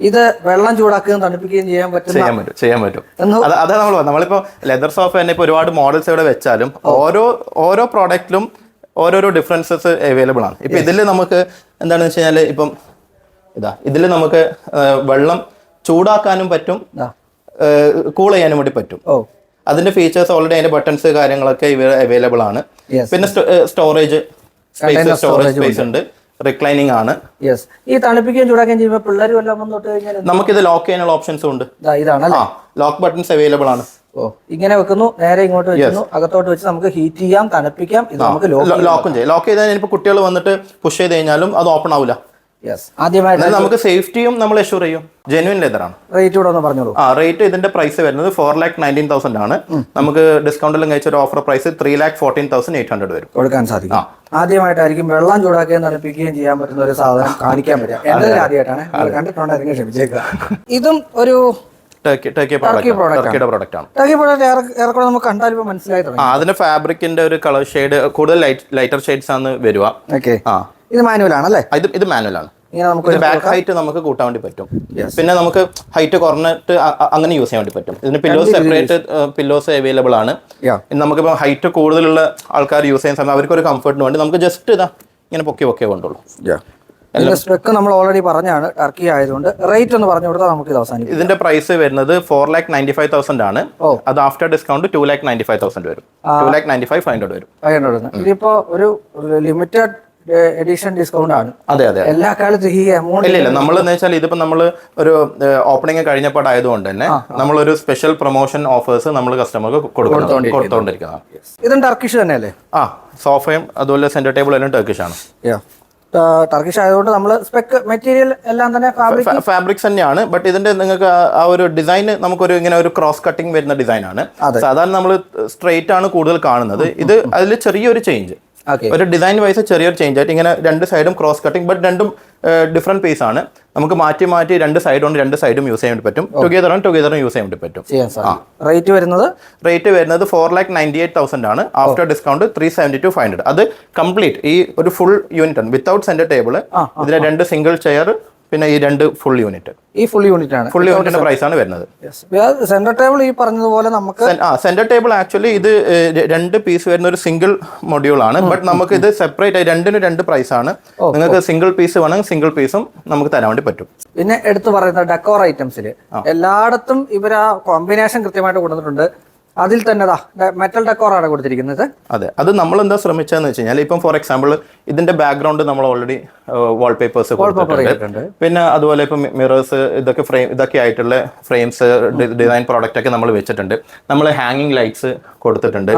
ഇത് വെള്ളം ചൂടാക്കുകയും തണുപ്പിക്കുകയും ചെയ്യാൻ പറ്റും ചെയ്യാൻ പറ്റും ചെയ്യാൻ പറ്റും. അതാണ് അത് അതാ നമ്മൾ നമ്മളിപ്പോ ലെതർ സോഫ തന്നെ ഇപ്പൊ ഒരുപാട് മോഡൽസ് ഇവിടെ വെച്ചാലും ഓരോ ഓരോ പ്രോഡക്റ്റിലും ഓരോരോ ഡിഫറൻസസ് അവൈലബിൾ ആണ്. ഇപ്പൊ ഇതിൽ നമുക്ക് എന്താണെന്ന് വെച്ച് കഴിഞ്ഞാൽ ഇപ്പം ഇതാ ഇതിൽ നമുക്ക് വെള്ളം ചൂടാക്കാനും പറ്റും. കൂൾ ചെയ്യാനും വേണ്ടി പറ്റും. ഓ. അതിന്റെ ഫീച്ചേഴ്സ് ഓൾറെഡി അതിന്റെ ബട്ടൺസ് കാര്യങ്ങളൊക്കെ ഇവ അവൈലബിൾ ആണ്. പിന്നെ സ്റ്റോറേജ് സ്റ്റോറേജ് സ്പേസ് ഉണ്ട്. റിക്ലൈനിങ് ആണ്. യെസ് ഈ തണുപ്പിക്കുകയും ചൂടാക്കുകയും ചെയ്യുമ്പോൾ പിള്ളേർ വല്ലതും വന്ന് തൊട്ട് കഴിഞ്ഞാൽ? നമുക്കിത് ലോക്ക് ചെയ്യാനുള്ള ഓപ്ഷൻസും ഉണ്ട്. ആ ലോക്ക് ബട്ടൺസ് അവൈലബിൾ ആണ്. ഓ ഇങ്ങനെ വെക്കുന്നു നേരെ ഇങ്ങോട്ട് വെക്കുന്നു അകത്തോട്ട് വെച്ച് നമുക്ക് ഹീറ്റ് ചെയ്യാം തണുപ്പിക്കാം ഇത് നമുക്ക് ലോക്ക് ലോക്കും ചെയ്യാം. ലോക്ക് ചെയ്താൽ ഇനിയിപ്പോൾ കുട്ടികൾ വന്നിട്ട് പുഷ് ചെയ്ത് കഴിഞ്ഞാലും അത് ഓപ്പൺ ആവില്ല യെസ് ആദ്യമായിട്ട് നമുക്ക് സേഫ്റ്റിയും നമ്മൾ എഷ്യൂർ ചെയ്യും. ജെന്യൂൻ ലെതർ ആണ്. റേറ്റ് കൂടെ ഒന്ന് പറഞ്ഞോളൂ. ആ റേറ്റ് ഇതിന്റെ പ്രൈസ് വരുന്നത് ഫോർ ലാക്ക് നയന്റീൻ തൗസൻഡ് ആണ്. നമുക്ക് ഡിസ്കൗണ്ടിലും കഴിച്ച ഒരു offer price three lakh fourteen thousand eight hundred വരും. കൊടുക്കാൻ സാധിക്കും. ആദ്യമായിട്ടായിരിക്കും വെള്ളം ചൂടാക്കുകയും തണുപ്പിക്കുകയും ചെയ്യാൻ പറ്റുന്ന ഒരു സാധനം കാണിക്കാൻ പറ്റുക. എന്റെ ആദ്യമായിട്ടാണ്. കണ്ടിട്ടുണ്ടായിരിക്കും ക്ഷമിച്ചേക്കുക ഇതും ഒരു ടർക്കി പ്രോഡക്റ്റ് ആണ്. ഏറെക്കുറെ നമുക്ക് കണ്ടാൽ മനസ്സിലായി അതിന്റെ ഫാബ്രിക്കിന്റെ ഒരു കളർ ഷെയ്ഡ് കൂടുതൽ ലൈറ്റർ ഷെയ്ഡ്സ് ആണ് വരിക. ഓക്കെ ആ. ഇത് മാനുവൽ ആണ് അല്ലേ ഇത് ഇത് മാനുവൽ ആണ് ഇങ്ങനെ നമുക്ക് ബാക്ക് ഹൈറ്റ് നമുക്ക് കൂട്ടാൻ വേണ്ടി പറ്റും. പിന്നെ നമുക്ക് ഹൈറ്റ് കുറഞ്ഞിട്ട് അങ്ങനെ യൂസ് ചെയ്യാൻ വേണ്ടി പറ്റും. ഇതിന് പില്ലോസ് സെപ്പറേറ്റ് പില്ലോസ് അവൈലബിൾ ആണ്. നമുക്കിപ്പോൾ ഹൈറ്റ് കൂടുതലുള്ള ആൾക്കാർ യൂസ് ചെയ്യുന്ന സമയം അവർക്ക് ഒരു കംഫർട്ടിന് വേണ്ടി നമുക്ക് ജസ്റ്റ് ഇതാ ഇങ്ങനെ പൊക്കി പൊക്കിയേ കൊണ്ടുള്ളൂ. ഇതിന്റെ സ്പെക്ക് നമ്മൾ ഓൾറെഡി പറഞ്ഞാണ്. ടർക്കി ആയതുകൊണ്ട് റേറ്റ് ഒന്ന് പറഞ്ഞു കൊടുത്താൽ നമുക്ക് ഇത് അവസാനിക്കും ഇതിന്റെ പ്രൈസ് വരുന്നത് four lakh ninety five thousand ആണ് അത് after discount two lakh ninety five thousand വരും. Two lakh ninety five five hundred വരും. ഇതിപ്പോ ഒരു ലിമിറ്റഡ് എഡിഷൻ ഡിസ്കൗണ്ട് ആണ്. അതെ അതെ എല്ലാ കാലത്തും ഈ എമൗണ്ട് ഇല്ല ഇല്ല. നമ്മൾ എന്ന് വെച്ചാൽ ഇതിപ്പോ നമ്മൾ ഒരു ഓപ്പണിംഗ് കഴിഞ്ഞപ്പോൾ ആയതുകൊണ്ട് തന്നെ നമ്മളൊരു സ്പെഷ്യൽ പ്രൊമോഷൻ ഓഫേഴ്സ് നമ്മൾ കസ്റ്റമർക്ക് കൊടുക്കണം കൊടുത്തോണ്ടിരിക്കുന്നതാണ് ഇതും ടർക്കിഷ് തന്നെയല്ലേ? ആ സോഫയും അതുപോലെ സെന്റർ ടേബിൾ എല്ലാം ടർക്കിഷ് ആണ്. ടർക്കിഷ് ആയതുകൊണ്ട് നമ്മൾ സ്പെക്ക് മെറ്റീരിയൽ എല്ലാം തന്നെ ഫാബ്രിക് ഫാബ്രിക്സ് തന്നെയാണ്. ബട്ട് ഇതിന്റെ നിങ്ങൾക്ക് ആ- ഒരു ഡിസൈൻ നമുക്കൊരു ഇങ്ങനെ ഒരു ക്രോസ് കട്ടിംഗ് വരുന്ന ഡിസൈൻ ആണ്. സാധാരണ നമ്മൾ സ്ട്രെയിറ്റ് ആണ് കൂടുതൽ കാണുന്നത്. ഇത് അതിൽ ചെറിയൊരു ചേഞ്ച് ഒരു ഡിസൈൻ വൈസ് ചെറിയൊരു ചേഞ്ച് ആയിട്ട് ഇങ്ങനെ രണ്ട് സൈഡും ക്രോസ് കട്ടിങ് ബട്ട് രണ്ടും ഡിഫറെന്റ് പീസ് ആണ്. നമുക്ക് മാറ്റി മാറ്റി രണ്ട് സൈഡ് ഉണ്ട് രണ്ട് സൈഡും യൂസ് ചെയ്യാൻ വേണ്ടി പറ്റും. ടുഗദർ ആണ് ടുഗദറും യൂസ് ചെയ്യാൻ വേണ്ടി പറ്റും. റേറ്റ് വരുന്നത്? റേറ്റ് വരുന്നത് four lakh ninety eight thousand ആണ്. After discount three seventy two five hundred അത് കംപ്ലീറ്റ് ഈ ഒരു ഫുൾ യൂണിറ്റ് ആണ്. വിത്തൗട്ട് സെന്റർ ടേബിൾ ഇതിന് രണ്ട് സിംഗിൾ ചെയർ പിന്നെ ഈ രണ്ട് ഫുൾ യൂണിറ്റ് ഈ ഫുൾ യൂണിറ്റ് ആണ്. ഫുൾ യൂണിറ്റിന്റെ പ്രൈസ് ആണ് വരുന്നത്. സെന്റർ ടേബിൾ ഈ പറഞ്ഞതുപോലെ നമുക്ക് ആ സെന്റർ ടേബിൾ ആക്ച്വലി ഇത് രണ്ട് പീസ് വരുന്ന ഒരു സിംഗിൾ മൊഡ്യൂൾ ആണ്. ബട്ട് നമുക്ക് ഇത് സെപ്പറേറ്റ് ആയി രണ്ടിനും രണ്ട് പ്രൈസ് ആണ്. നിങ്ങൾക്ക് സിംഗിൾ പീസ് വേണമെങ്കിൽ സിംഗിൾ പീസും നമുക്ക് തരാൻ വേണ്ടി പറ്റും. പിന്നെ എടുത്തു പറയുന്ന ഡെക്കോർ ഐറ്റംസിൽ എല്ലായിടത്തും ഇവർ ആ കോമ്പിനേഷൻ കൃത്യമായിട്ട് കൊടുത്തിട്ടുണ്ട് അതിൽ തന്നെ മെറ്റൽ ഡെക്കോറാണ് കൊടുത്തിരിക്കുന്നത്. അതെ അത് നമ്മൾ എന്താ ശ്രമിച്ചതെന്ന് വെച്ച് കഴിഞ്ഞാൽ ഇപ്പം ഫോർ എക്സാമ്പിൾ ഇതിന്റെ ബാക്ക്ഗ്രൗണ്ട് നമ്മൾ ഓൾറെഡി വാൾപേപ്പേഴ്സ് കൊടുത്തിട്ടുണ്ട്. പിന്നെ അതുപോലെ ഇപ്പം മിറേഴ്സ് ഇതൊക്കെ ഫ്രെയിം ഇതൊക്കെ ആയിട്ടുള്ള ഫ്രെയിംസ് ഡിസൈൻ പ്രോഡക്റ്റ് ഒക്കെ നമ്മൾ വെച്ചിട്ടുണ്ട്. നമ്മൾ ഹാങ്ങിങ് ലൈറ്റ്സ് കൊടുത്തിട്ടുണ്ട്.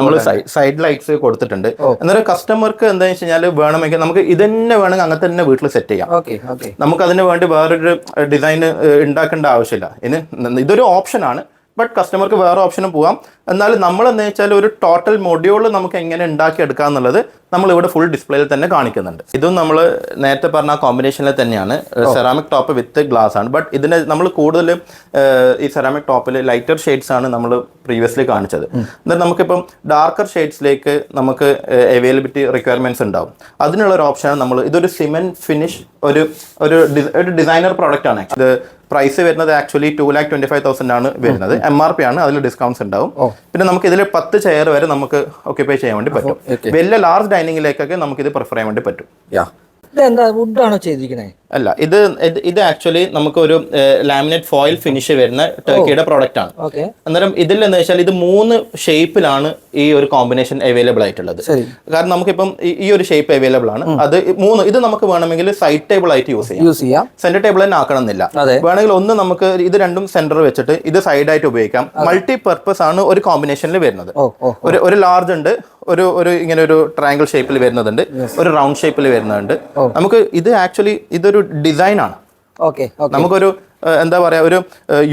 നമ്മൾ സൈഡ് ലൈറ്റ്സ് കൊടുത്തിട്ടുണ്ട്. എന്നൊരു കസ്റ്റമർക്ക് എന്താണെന്ന് വെച്ച് കഴിഞ്ഞാൽ വേണമെങ്കിൽ നമുക്ക് ഇതന്നെ വേണമെങ്കിൽ അങ്ങനെ തന്നെ വീട്ടിൽ സെറ്റ് ചെയ്യാം. നമുക്ക് അതിന് വേണ്ടി വേറൊരു ഡിസൈൻ ഉണ്ടാക്കേണ്ട ആവശ്യമില്ല. ഇനി ഇതൊരു ഓപ്ഷനാണ് ബട്ട് കസ്റ്റമർക്ക് വേറെ ഓപ്ഷനും പോകാം എന്നാൽ നമ്മൾ എന്ന് വെച്ചാൽ ഒരു ടോട്ടൽ മൊഡ്യൂൾ നമുക്ക് എങ്ങനെ ഉണ്ടാക്കിയെടുക്കുക എന്നുള്ളത് നമ്മൾ ഇവിടെ ഫുൾ ഡിസ്പ്ലേയിൽ തന്നെ കാണിക്കുന്നുണ്ട്. ഇതും നമ്മൾ നേരത്തെ പറഞ്ഞ കോമ്പിനേഷനിൽ തന്നെയാണ്. സെറാമിക് ടോപ്പ് വിത്ത് ഗ്ലാസ് ആണ്. ബട്ട് ഇതിന് നമ്മൾ കൂടുതൽ ഈ സെറാമിക് ടോപ്പിൽ ലൈറ്റർ ഷെയ്ഡ്സ് ആണ് നമ്മൾ പ്രീവിയസ്ലി കാണിച്ചത്. എന്നാൽ നമുക്കിപ്പം ഡാർക്കർ ഷെയ്ഡ്സിലേക്ക് നമുക്ക് അവൈലബിലിറ്റി റിക്വയർമെന്റ്സ് ഉണ്ടാവും. അതിനുള്ള ഒരു ഓപ്ഷനാണ് നമ്മൾ ഇതൊരു സിമെന്റ് ഫിനിഷ് ഒരു ഒരു ഡിസൈനർ പ്രോഡക്റ്റ് ആണ്. ഇത് പ്രൈസ് വരുന്നത് actually two lakh twenty five thousand ആണ് വരുന്നത്. എം ആർ പി ആണ് അതിൽ ഡിസ്കൗണ്ട്സ് ഉണ്ടാവും. പിന്നെ നമുക്ക് ഇതിൽ പത്ത് ചെയർ വരെ നമുക്ക് ഓക്യുപ്പൈ ചെയ്യാൻ വേണ്ടി പറ്റും. വലിയ ലാർജ് ഡൈനിങ്ങിലേക്കൊക്കെ നമുക്ക് ഇത് പ്രിഫർ ചെയ്യാൻ വേണ്ടി പറ്റും. വുഡാണോ അല്ല ഇത് ഇത് ആക്ച്വലി നമുക്ക് ഒരു ലാമിനേറ്റ് ഫോയിൽ ഫിനിഷ് വരുന്ന ടർക്കിയുടെ പ്രോഡക്റ്റ് ആണ്. അന്നേരം ഇതിൽ എന്ന് വെച്ചാൽ ഇത് മൂന്ന് ഷേപ്പിലാണ് ഈ ഒരു കോമ്പിനേഷൻ അവൈലബിൾ ആയിട്ടുള്ളത്. കാരണം നമുക്കിപ്പം ഈ- ഒരു ഷേപ്പ് അവൈലബിൾ ആണ്. അത് മൂന്ന് ഇത് നമുക്ക് വേണമെങ്കിൽ സൈഡ് ടേബിൾ ആയിട്ട് യൂസ് ചെയ്യാം. യൂസ് ചെയ്യാം. സെന്റർ ടേബിൾ തന്നെ ആക്കണമെന്നില്ല. വേണമെങ്കിൽ ഒന്ന് നമുക്ക് ഇത് രണ്ടും സെന്റർ വെച്ചിട്ട് ഇത് സൈഡ് ആയിട്ട് ഉപയോഗിക്കാം. മൾട്ടി പർപ്പസ് ആണ് ഒരു കോമ്പിനേഷനിൽ വരുന്നത്. ഒരു ലാർജ് ഉണ്ട് ഒരു ഒരു ഇങ്ങനെ ഒരു ട്രയാങ്കിൾ ഷേപ്പിൽ വരുന്നതുണ്ട്. ഒരു റൗണ്ട് ഷേപ്പിൽ വരുന്നുണ്ട് നമുക്ക് ഇത് ആക്ച്വലി ഇതൊരു ഡിസൈൻ ആണ്. ഓക്കെ നമുക്കൊരു എന്താ പറയാ ഒരു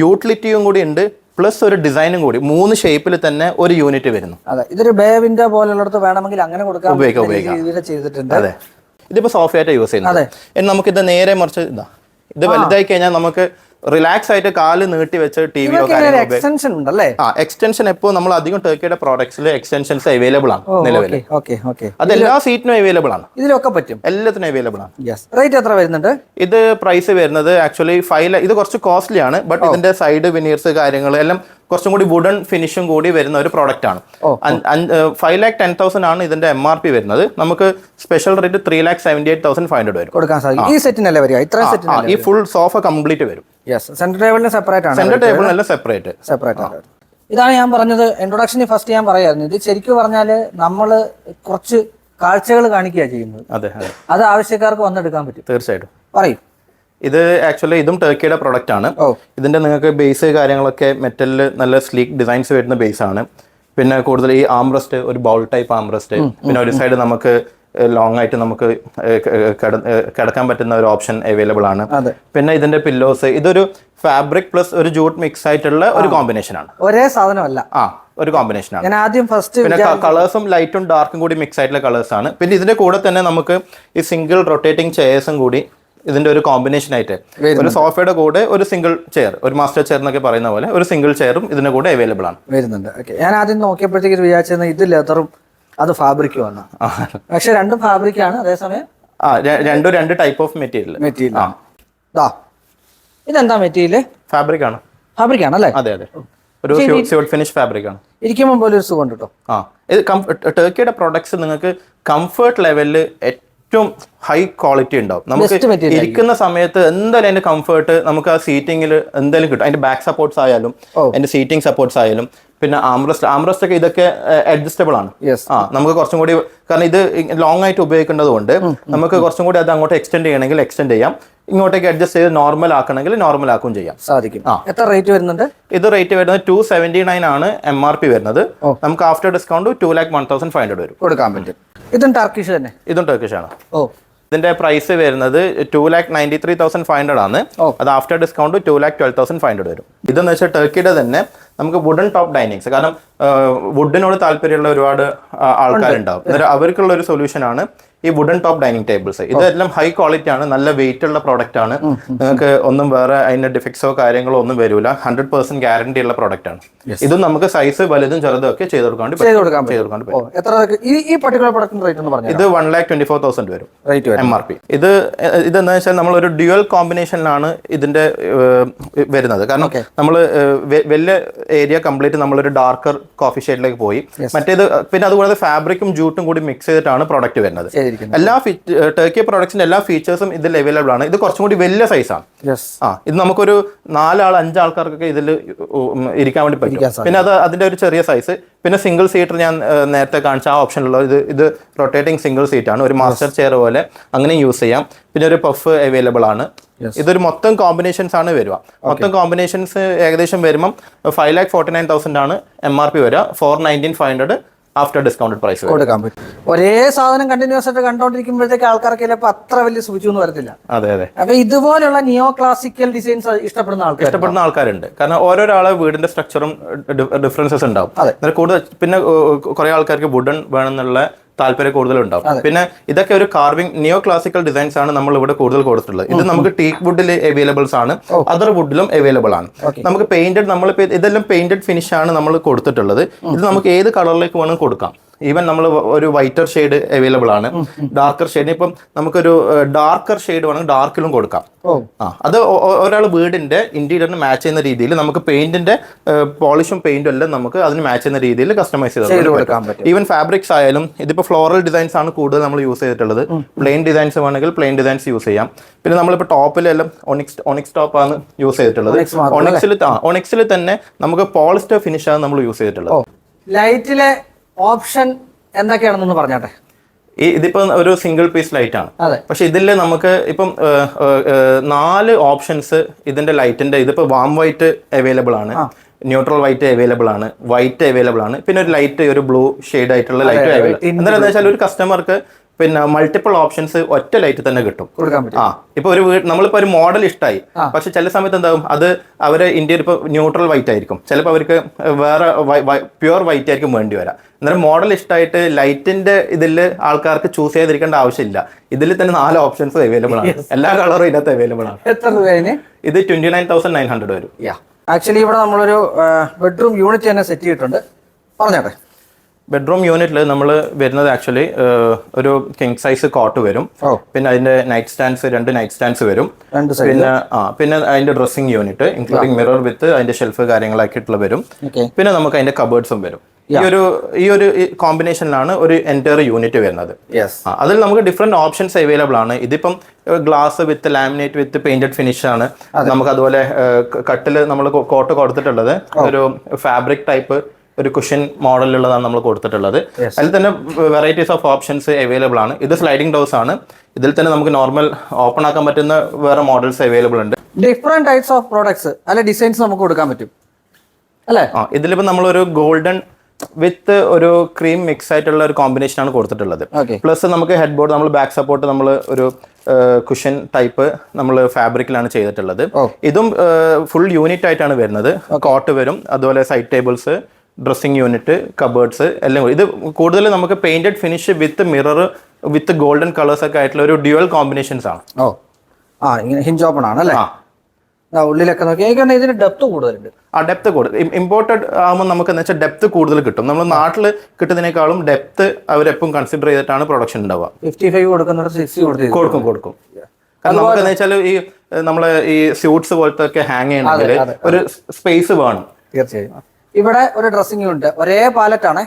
യൂട്ടിലിറ്റിയും കൂടി ഉണ്ട് പ്ലസ് ഒരു ഡിസൈനും കൂടി. മൂന്ന് ഷേപ്പിൽ തന്നെ ഒരു യൂണിറ്റ് വരുന്നു. അതെ. ഇതൊരു ബേ വിൻഡോ പോലുള്ളിടത്ത് വേണമെങ്കിൽ അങ്ങനെ കൊടുക്കാം ഉപയോഗിക്കാം, ഉപയോഗിക്കാം. ചെയ്തിട്ടുണ്ട്. അതെ. ഇതിപ്പോ സോഫ്റ്റ് ആയിട്ട് യൂസ് ചെയ്യുന്നത് അതെ. ഇത് നമുക്കിത് നേരെ മറിച്ച് ഇതാ ഇത് വലുതായി കഴിഞ്ഞാൽ നമുക്ക് റിലാക്സ് ആയിട്ട് കാൽ നീട്ടി വെച്ച് ടി വി എക്സ്റ്റൻഷൻ ഉണ്ടല്ലേ? ആ എക്സ്റ്റൻഷൻ എപ്പോൾ നമ്മൾ അധികം ടർക്കിയുടെ പ്രോഡക്ട്സിൽ എക്സ്റ്റൻഷൻസ് അവൈലബിൾ ആണ് നിലവിൽ അത് എല്ലാ സീറ്റിനും അവൈലബിൾ ആണ്. ഇതിലൊക്കെ പറ്റും? എല്ലാത്തിനും അവൈലബിൾ ആണ്. റേറ്റ് എത്ര വരുന്നുണ്ട്? ഇത് പ്രൈസ് വരുന്നത് ആക്ച്വലി ഫൈവ് ഇത് കുറച്ച് കോസ്റ്റ്ലി ആണ് ബട്ട് ഇതിന്റെ സൈഡ് വിനീർസ് കാര്യങ്ങൾ എല്ലാം കുറച്ചും കൂടി വുഡൻ ഫിനിഷും കൂടി വരുന്ന ഒരു പ്രോഡക്റ്റ് ആണ്. ഫൈവ് ലാക്ക് ടെൻ തൗസൻഡ് ആണ് ഇതിന്റെ എം ആർ പി വരുന്നത്. നമുക്ക് special rate three lakh seventy eight thousand five hundred വരും. കൊടുക്കാൻ സാധിക്കും. ഈ സെറ്റിനല്ലേ വരിക? ഇത്ര സെറ്റ് ഈ ഫുൾ സോഫ കംപ്ലീറ്റ് വരും. യെസ് സെന്റർ ടേബിളിന് സെപ്പറേറ്റ് ആണ് സെന്റർ ടേബിളിനെല്ലാം സെപ്പറേറ്റ് സെപ്പറേറ്റ് ആണ് ഇതാണ് ഞാൻ പറഞ്ഞത്. ഇൻട്രൊഡക്ഷൻ ഫസ്റ്റ് ഞാൻ പറയായിരുന്നു. ഇത് ശരിക്കും പറഞ്ഞാൽ നമ്മൾ കുറച്ച് കാഴ്ചകൾ കാണിക്കുക ചെയ്യുന്നത്. അത് ആവശ്യക്കാർക്ക് വന്നെടുക്കാൻ പറ്റും. തീർച്ചയായിട്ടും. പറയും. ഇത് ആക്ച്വലി ഇതും ടർക്കിയുടെ പ്രൊഡക്റ്റ് ആണ്. ഇതിന്റെ നിങ്ങൾക്ക് ബേസ് കാര്യങ്ങളൊക്കെ മെറ്റലിൽ നല്ല സ്ലീക്ക് ഡിസൈൻസ് വരുന്ന ബേസ് ആണ്. പിന്നെ കൂടുതൽ ഈ ആംറസ്റ്റ് ഒരു ബൗൾ ടൈപ്പ് ആംറസ്റ്റ് പിന്നെ ഒരു സൈഡ് നമുക്ക് ലോങ് ആയിട്ട് നമുക്ക് കിടക്കാൻ പറ്റുന്ന ഒരു ഓപ്ഷൻ അവൈലബിൾ ആണ്. പിന്നെ ഇതിന്റെ പില്ലോസ് ഇതൊരു ഫാബ്രിക് പ്ലസ് ഒരു ജൂട്ട് മിക്സ് ആയിട്ടുള്ള ഒരു കോമ്പിനേഷൻ ആണ്. ഒരേ സാധനമല്ല. ആ ഒരു കോമ്പിനേഷൻ ആണ്. ഞാൻ ആദ്യം ഫസ്റ്റ് പിന്നെ കളേഴ്സും ലൈറ്റും ഡാർക്കും കൂടി മിക്സ് ആയിട്ടുള്ള കളേഴ്സ് ആണ്. പിന്നെ ഇതിന്റെ കൂടെ തന്നെ നമുക്ക് ഈ സിംഗിൾ റൊട്ടേറ്റിംഗ് ചെയേഴ്സും കൂടി ഇതിന്റെ ഒരു കോമ്പിനേഷൻ ആയിട്ട് ഒരു സോഫയുടെ കൂടെ ഒരു സിംഗിൾ ചെയർ ഒരു മാസ്റ്റർ ചെയർ എന്നൊക്കെ പറയുന്ന പോലെ ഒരു സിംഗിൾ ചെയറും ഇതിന്റെ കൂടെ അവൈലബിൾ ആണ്. വരുന്നുണ്ട്. ഞാൻ ആദ്യം നോക്കിയപ്പോഴത്തേക്ക് വിചാരിച്ചത് ഇത് ലെതറും അത് ഫാബ്രിക്കും ആണ്. പക്ഷെ രണ്ടും ഫാബ്രിക് ആണ് അതേസമയം ആ രണ്ടും രണ്ട് ടൈപ്പ് ഓഫ് മെറ്റീരിയൽ മെറ്റീരിയൽ ദാ ഇതെന്താ മെറ്റീരിയൽ ഫാബ്രിക് ആണ്. ഫാബ്രിക് ആണ് അല്ലേ? അതെ അതെ. ഒരു സ്യൂട്ട് ഫിനിഷ് ഫാബ്രിക് ആണ്. ഇരിക്കുമ്പോൾ പോലെ ഒരു സുഖം കേട്ടോ ആ. ഇത് ടർക്കിയുടെ പ്രൊഡക്ട്സ് നിങ്ങൾക്ക് കംഫർട്ട് ലെവലിൽ ഏറ്റവും ഹൈ ക്വാളിറ്റി ഉണ്ടാവും. നമുക്ക് ഇരിക്കുന്ന സമയത്ത് എന്തായാലും അതിന്റെ കംഫർട്ട് നമുക്ക് ആ സീറ്റിംഗിൽ എന്തായാലും കിട്ടും. അതിന്റെ ബാക്ക് സപ്പോർട്ട്സ് ആയാലും അതിന്റെ സീറ്റിംഗ് സപ്പോർട്ട്സ് ആയാലും പിന്നെ ആംറസ്റ്റ് ആംറസ്റ്റ് ഒക്കെ ഇതൊക്കെ അഡ്ജസ്റ്റബിൾ ആണ്. ആ നമുക്ക് കുറച്ചും കൂടി കാരണം ഇത് ലോങ് ആയിട്ട് ഉപയോഗിക്കേണ്ടത് കൊണ്ട് നമുക്ക് കുറച്ചും കൂടി അത് അങ്ങോട്ട് എക്സ്റ്റെൻഡ് ചെയ്യണമെങ്കിൽ എക്സ്റ്റെൻഡ് ചെയ്യാം. ഇങ്ങോട്ടേക്ക് അഡ്ജസ്റ്റ് ചെയ്ത് നോർമൽ ആക്കണമെങ്കിൽ നോർമൽ ആക്കും ചെയ്യാം. സാധിക്കും. ആ. എത്ര റേറ്റ് വരുന്നുണ്ട്? ഇത് റേറ്റ് വരുന്നത് ടു സെവന്റി നയൻ ആണ് എം ആർ പി വരുന്നത്. നമുക്ക് after discount two lakh one thousand five hundred വരും. കൊടുക്കാൻ പറ്റും. ഇതും ടർക്കിഷ് തന്നെ? ഇതും ടർക്കിഷ് ആണ്. ഓ. ഇതിന്റെ പ്രൈസ് വരുന്നത് two lakh ninety three thousand five hundred ആണ് അത് after discount two lakh twelve thousand five hundred വരും. ഇതെന്ന് വെച്ചാൽ ടർക്കിയുടെ തന്നെ നമുക്ക് വുഡൻ ടോപ്പ് ഡൈനിങ്സ് കാരണം വുഡിനോട് താല്പര്യമുള്ള ഒരുപാട് ആൾക്കാരുണ്ടാവും. അന്നേരം അവർക്കുള്ള ഒരു സൊല്യൂഷൻ ആണ് ഈ വുഡൻ ടോപ്പ് ഡൈനിങ് ടേബിൾസ് ഇതെല്ലാം ഹൈ ക്വാളിറ്റി ആണ് നല്ല വെയിറ്റ് ഉള്ള പ്രോഡക്റ്റ് ആണ്. നിങ്ങൾക്ക് ഒന്നും വേറെ അതിന്റെ ഡിഫക്ട്സോ കാര്യങ്ങളോ ഒന്നും വരില്ല ഹൺഡ്രഡ് പെർസെന്റ് ഗ്യാരണ്ടി ഉള്ള പ്രോഡക്റ്റ് ആണ്. ഇതും നമുക്ക് സൈസ് വലുതും ചെറുതും ഒക്കെ ചെയ്ത് കൊടുക്കാൻ പറ്റും. ഇത് one lakh twenty four thousand വരും. എം ആർ പി ഇത് ഇതെന്താ വെച്ചാൽ നമ്മൾ ഒരു ഡ്യുവൽ കോമ്പിനേഷനിലാണ് ഇതിന്റെ വരുന്നത്. കാരണം നമ്മൾ വലിയ ഏരിയ കംപ്ലീറ്റ് നമ്മളൊരു ഡാർക്കർ കോഫി ഷെയ്ഡിലേക്ക് പോയി. മറ്റേത് പിന്നെ അതുപോലെ ഫാബ്രിക്കും ജൂട്ടും കൂടി മിക്സ് ചെയ്തിട്ടാണ് പ്രോഡക്റ്റ് വരുന്നത്. എല്ലാ ടർക്കി പ്രോഡക്ട്സിന്റെ എല്ലാ ഫീച്ചേഴ്സും ഇതിൽ അവൈലബിൾ ആണ്. ഇത് കുറച്ചും കൂടി വലിയ സൈസാണ് ആ ഇത് നമുക്കൊരു നാലാൾ അഞ്ചാൾക്കാർക്കൊക്കെ ഇതിൽ ഇരിക്കാൻ വേണ്ടി പറ്റും. പിന്നെ അത് അതിന്റെ ഒരു ചെറിയ സൈസ് പിന്നെ സിംഗിൾ സീറ്റർ ഞാൻ നേരത്തെ കാണിച്ച ആ ഓപ്ഷനിലുള്ള ഇത് ഇത് റൊട്ടേറ്റിംഗ് സിംഗിൾ സീറ്റ് ആണ്. ഒരു മാസ്റ്റർ ചെയർ പോലെ അങ്ങനെ യൂസ് ചെയ്യാം. പിന്നെ ഒരു പഫ് അവൈലബിൾ ആണ് ഇതൊരു മൊത്തം കോമ്പിനേഷൻസ് ആണ് വരിക. മൊത്തം കോമ്പിനേഷൻസ് ഏകദേശം വരുമ്പം five lakh forty nine thousand ആണ് എം ആർ പി വരിക. Four nineteen five hundred after discounted price കൊടുക്കാൻ പറ്റും ഒരേ സാധനം കണ്ടിന്യൂസ് ആയിട്ട് കണ്ടോണ്ടിരിക്കുമ്പോഴത്തേക്ക് ആൾക്കാർക്ക് ചിലപ്പോൾ അത്ര വലിയ സൂചി ഒന്നും വരത്തില്ല. അതെ അതെ. അപ്പൊ ഇതുപോലുള്ള നിയോ ക്ലാസിക്കൽ ഡിസൈൻസ് ഇഷ്ടപ്പെടുന്ന ആൾക്കാർ ഇഷ്ടപ്പെടുന്ന ആൾക്കാരുണ്ട്. കാരണം ഓരോരാളെ വീടിന്റെ സ്ട്രക്ചറും ഡിഫറൻസസ് ഉണ്ടാവും. കൂടുതൽ പിന്നെ കുറെ ആൾക്കാർക്ക് വുഡൻ വേണമെന്നുള്ള താല്പര്യം കൂടുതലുണ്ടാവും. പിന്നെ ഇതൊക്കെ ഒരു കാർവിംഗ് നിയോ ക്ലാസിക്കൽ ഡിസൈൻസ് ആണ് നമ്മൾ ഇവിടെ കൂടുതൽ കൊടുത്തിട്ടുള്ളത്. ഇത് നമുക്ക് ടീക്ക് വുഡിൽ അവൈലബിൾസ് ആണ്. അതർ വുഡിലും അവൈലബിൾ ആണ്. നമുക്ക് പെയിന്റഡ് നമ്മൾ ഇതെല്ലാം പെയിന്റഡ് ഫിനിഷ് ആണ് നമ്മൾ കൊടുത്തിട്ടുള്ളത്. ഇത് നമുക്ക് ഏത് കളറിലേക്ക് വേണമെങ്കിൽ കൊടുക്കാം. ഈവൻ നമ്മൾ ഒരു വൈറ്റർ ഷെയ്ഡ് അവൈലബിൾ ആണ്. ഡാർക്കർ ഷെയ്ഡ് ഇപ്പം നമുക്കൊരു ഡാർക്കർ ഷെയ്ഡ് വേണമെങ്കിൽ ഡാർക്കിലും കൊടുക്കാം. ആ അത് ഒരാൾ വീടിന്റെ ഇന്റീരിയറിന് മാച്ച് ചെയ്യുന്ന രീതിയിൽ നമുക്ക് പെയിന്റിന്റെ പോളിഷും പെയിന്റും എല്ലാം നമുക്ക് അതിന് മാച്ച് ചെയ്യുന്ന രീതിയിൽ കസ്റ്റമൈസ് ചെയ്ത് കൊടുക്കാം. കൊടുക്കാൻ പറ്റും. ഈവൻ ഫാബ്രിക്സ് ആയാലും ഇതിപ്പോൾ ഫ്ലോറൽ ഡിസൈൻസ് ആണ് കൂടുതൽ നമ്മൾ യൂസ് ചെയ്തിട്ടുള്ളത്. പ്ലെയിൻ ഡിസൈൻസ് വേണമെങ്കിൽ പ്ലെയിൻ ഡിസൈൻസ് യൂസ് ചെയ്യാം. പിന്നെ നമ്മളിപ്പോൾ ടോപ്പിലെല്ലാം ഒണിക്സ് ഒണിക്സ് ടോപ്പ് ആണ് യൂസ് ചെയ്തിട്ടുള്ളത്. ഒണിക്സിൽ ഒണിക്സിൽ തന്നെ നമുക്ക് പോളിസ്റ്റർ ഫിനിഷ് ആണ് നമ്മൾ യൂസ് ചെയ്തിട്ടുള്ളത്. ലൈറ്റിലെ ഓപ്ഷൻ എന്തൊക്കെയാണെന്നൊന്ന് പറഞ്ഞാട്ടെ? ഈ ഇതിപ്പോ ഒരു സിംഗിൾ പീസ് ലൈറ്റ് ആണ്. പക്ഷെ ഇതിൽ നമുക്ക് ഇപ്പം നാല് ഓപ്ഷൻസ് ഇതിന്റെ ലൈറ്റിന്റെ ഇതിപ്പോ വാം വൈറ്റ് അവൈലബിൾ ആണ് ന്യൂട്രൽ വൈറ്റ് അവൈലബിൾ ആണ് വൈറ്റ് അവൈലബിൾ ആണ്. പിന്നെ ഒരു ലൈറ്റ് ഒരു ബ്ലൂ ഷെയ്ഡ് ആയിട്ടുള്ള ലൈറ്റ് അവൈലബിൾ എന്താണെന്ന് വെച്ചാൽ ഒരു കസ്റ്റമർക്ക് പിന്നെ മൾട്ടിപ്പിൾ ഓപ്ഷൻസ് ഒറ്റ ലൈറ്റ് തന്നെ കിട്ടും. ആ ഇപ്പൊ ഒരു വീട് നമ്മളിപ്പോ ഒരു മോഡൽ ഇഷ്ടമായി പക്ഷെ ചില സമയത്ത് എന്താകും അത് അവർ ഇന്ത്യയിൽ ഇപ്പൊ ന്യൂട്രൽ വൈറ്റ് ആയിരിക്കും. ചിലപ്പോൾ അവർക്ക് വേറെ പ്യുവർ വൈറ്റ് ആയിരിക്കും വേണ്ടി വരാം. അന്നേരം മോഡൽ ഇഷ്ടമായിട്ട് ലൈറ്റിന്റെ ഇതിൽ ആൾക്കാർക്ക് ചൂസ് ചെയ്തിരിക്കേണ്ട ആവശ്യമില്ല. ഇതിൽ തന്നെ നാല് ഓപ്ഷൻസ് അവൈലബിൾ ആണ്. എല്ലാ കളറും ഇതിനകത്ത് അവൈലബിൾ ആണ്. എത്ര രൂപേന് ഇത് twenty nine thousand nine hundred വരും. ആക്ച്വലി ഇവിടെ നമ്മളൊരു ബെഡ്റൂം യൂണിറ്റ് തന്നെ സെറ്റ് ചെയ്തിട്ടുണ്ട്. പറഞ്ഞോട്ടെ? ബെഡ്റൂം യൂണിറ്റിൽ നമ്മൾ വരുന്നത് ആക്ച്വലി ഒരു കിങ് സൈസ് കോട്ട് വരും. പിന്നെ അതിന്റെ നൈറ്റ് സ്റ്റാൻഡ്സ് രണ്ട് നൈറ്റ് സ്റ്റാൻഡ്സ് വരും പിന്നെ ആ പിന്നെ അതിന്റെ dressing unit including mirror with അതിന്റെ ഷെൽഫ് കാര്യങ്ങളാക്കിയിട്ടുള്ള വരും. പിന്നെ നമുക്ക് അതിന്റെ കബേർഡ്സും വരും. ഈ ഒരു ഈ ഒരു കോമ്പിനേഷനിലാണ് ഒരു എന്റയർ യൂണിറ്റ് വരുന്നത്. അതിൽ നമുക്ക് ഡിഫറെന്റ് ഓപ്ഷൻസ് അവൈലബിൾ ആണ്. ഇതിപ്പം glass with laminate with painted finish ആണ്. നമുക്ക് അതുപോലെ കട്ടിൽ നമ്മൾ കോട്ട് കൊടുത്തിട്ടുള്ളത്. ഒരു ഫാബ്രിക് ടൈപ്പ് ഒരു കുഷൻ മോഡലുള്ളതാണ് നമ്മൾ കൊടുത്തിട്ടുള്ളത്. അതിൽ തന്നെ വെറൈറ്റീസ് ഓഫ് ഓപ്ഷൻസ് അവൈലബിൾ ആണ്. ഇത് സ്ലൈഡിംഗ് ഡോസ് ആണ്. ഇതിൽ തന്നെ നമുക്ക് നോർമൽ ഓപ്പൺ ആക്കാൻ പറ്റുന്ന വേറെ മോഡൽസ് അവൈലബിൾ ഉണ്ട്. ഡിഫറെന്റ് ടൈപ്സ് ഓഫ് പ്രോഡക്ട്സ് അല്ലെ ഡിസൈൻസ് നമുക്ക് കൊടുക്കാൻ പറ്റും. അല്ലേ? ആ ഇതിലിപ്പോൾ നമ്മളൊരു ഗോൾഡൻ വിത്ത് ഒരു ക്രീം മിക്സ് ആയിട്ടുള്ള ഒരു കോമ്പിനേഷൻ ആണ് കൊടുത്തിട്ടുള്ളത്. പ്ലസ് നമുക്ക് ഹെഡ് ബോർഡ് നമ്മൾ ബാക്ക് സപ്പോർട്ട് നമ്മൾ ഒരു കുഷൻ ടൈപ്പ് നമ്മൾ ഫാബ്രിക്കിലാണ് ചെയ്തിട്ടുള്ളത്. ഇതും ഫുൾ യൂണിറ്റ് ആയിട്ടാണ് വരുന്നത്. കോട്ട് വരും. അതുപോലെ side tables dressing unit cupboards എല്ലാം കൂടി. ഇത് കൂടുതൽ നമുക്ക് painted finish with mirror with golden colours ഒക്കെ ആയിട്ടുള്ള ഒരു ഡ്യുവൽ കോമ്പിനേഷൻസ് ആണ്. ഓ. ആ ഇങ്ങനെ ഹിഞ്ച് ഓപ്പൺ ആണ് അല്ലേ? ഉള്ളിലൊക്കെ നോക്കി. എനിക്ക് ഇതിന് ഡെപ്ത് കൂടുതലുണ്ട്. ആ ഡെപ്ത് കൂടുതൽ ഇമ്പോർട്ടഡ് ആകുമ്പോൾ നമുക്ക് എന്ന് വെച്ചാൽ ഡെപ്ത് കൂടുതൽ കിട്ടും. നമ്മൾ നാട്ടിൽ കിട്ടുന്നതിനേക്കാളും ഡെപ്ത് അവരെപ്പം കൺസിഡർ ചെയ്തിട്ടാണ് പ്രൊഡക്ഷൻ ഉണ്ടാവുക. ഫിഫ്റ്റി ഫൈവ് കൊടുക്കുന്ന സിക്സ്റ്റി കൊടുക്കും കൊടുക്കും. കൊടുക്കും കാരണം നമുക്ക് എന്ന് വെച്ചാൽ ഈ നമ്മളെ ഈ സ്യൂട്ട്സ് പോലത്തെ ഒക്കെ ഹാങ് ചെയ്യണമെങ്കിൽ ഒരു സ്പേസ് വേണം. തീർച്ചയായും. ഇവിടെ ഒരു ഡ്രസ്സിംഗ് ഉണ്ട്. ഒരേ പാലറ്റ് ആണ്.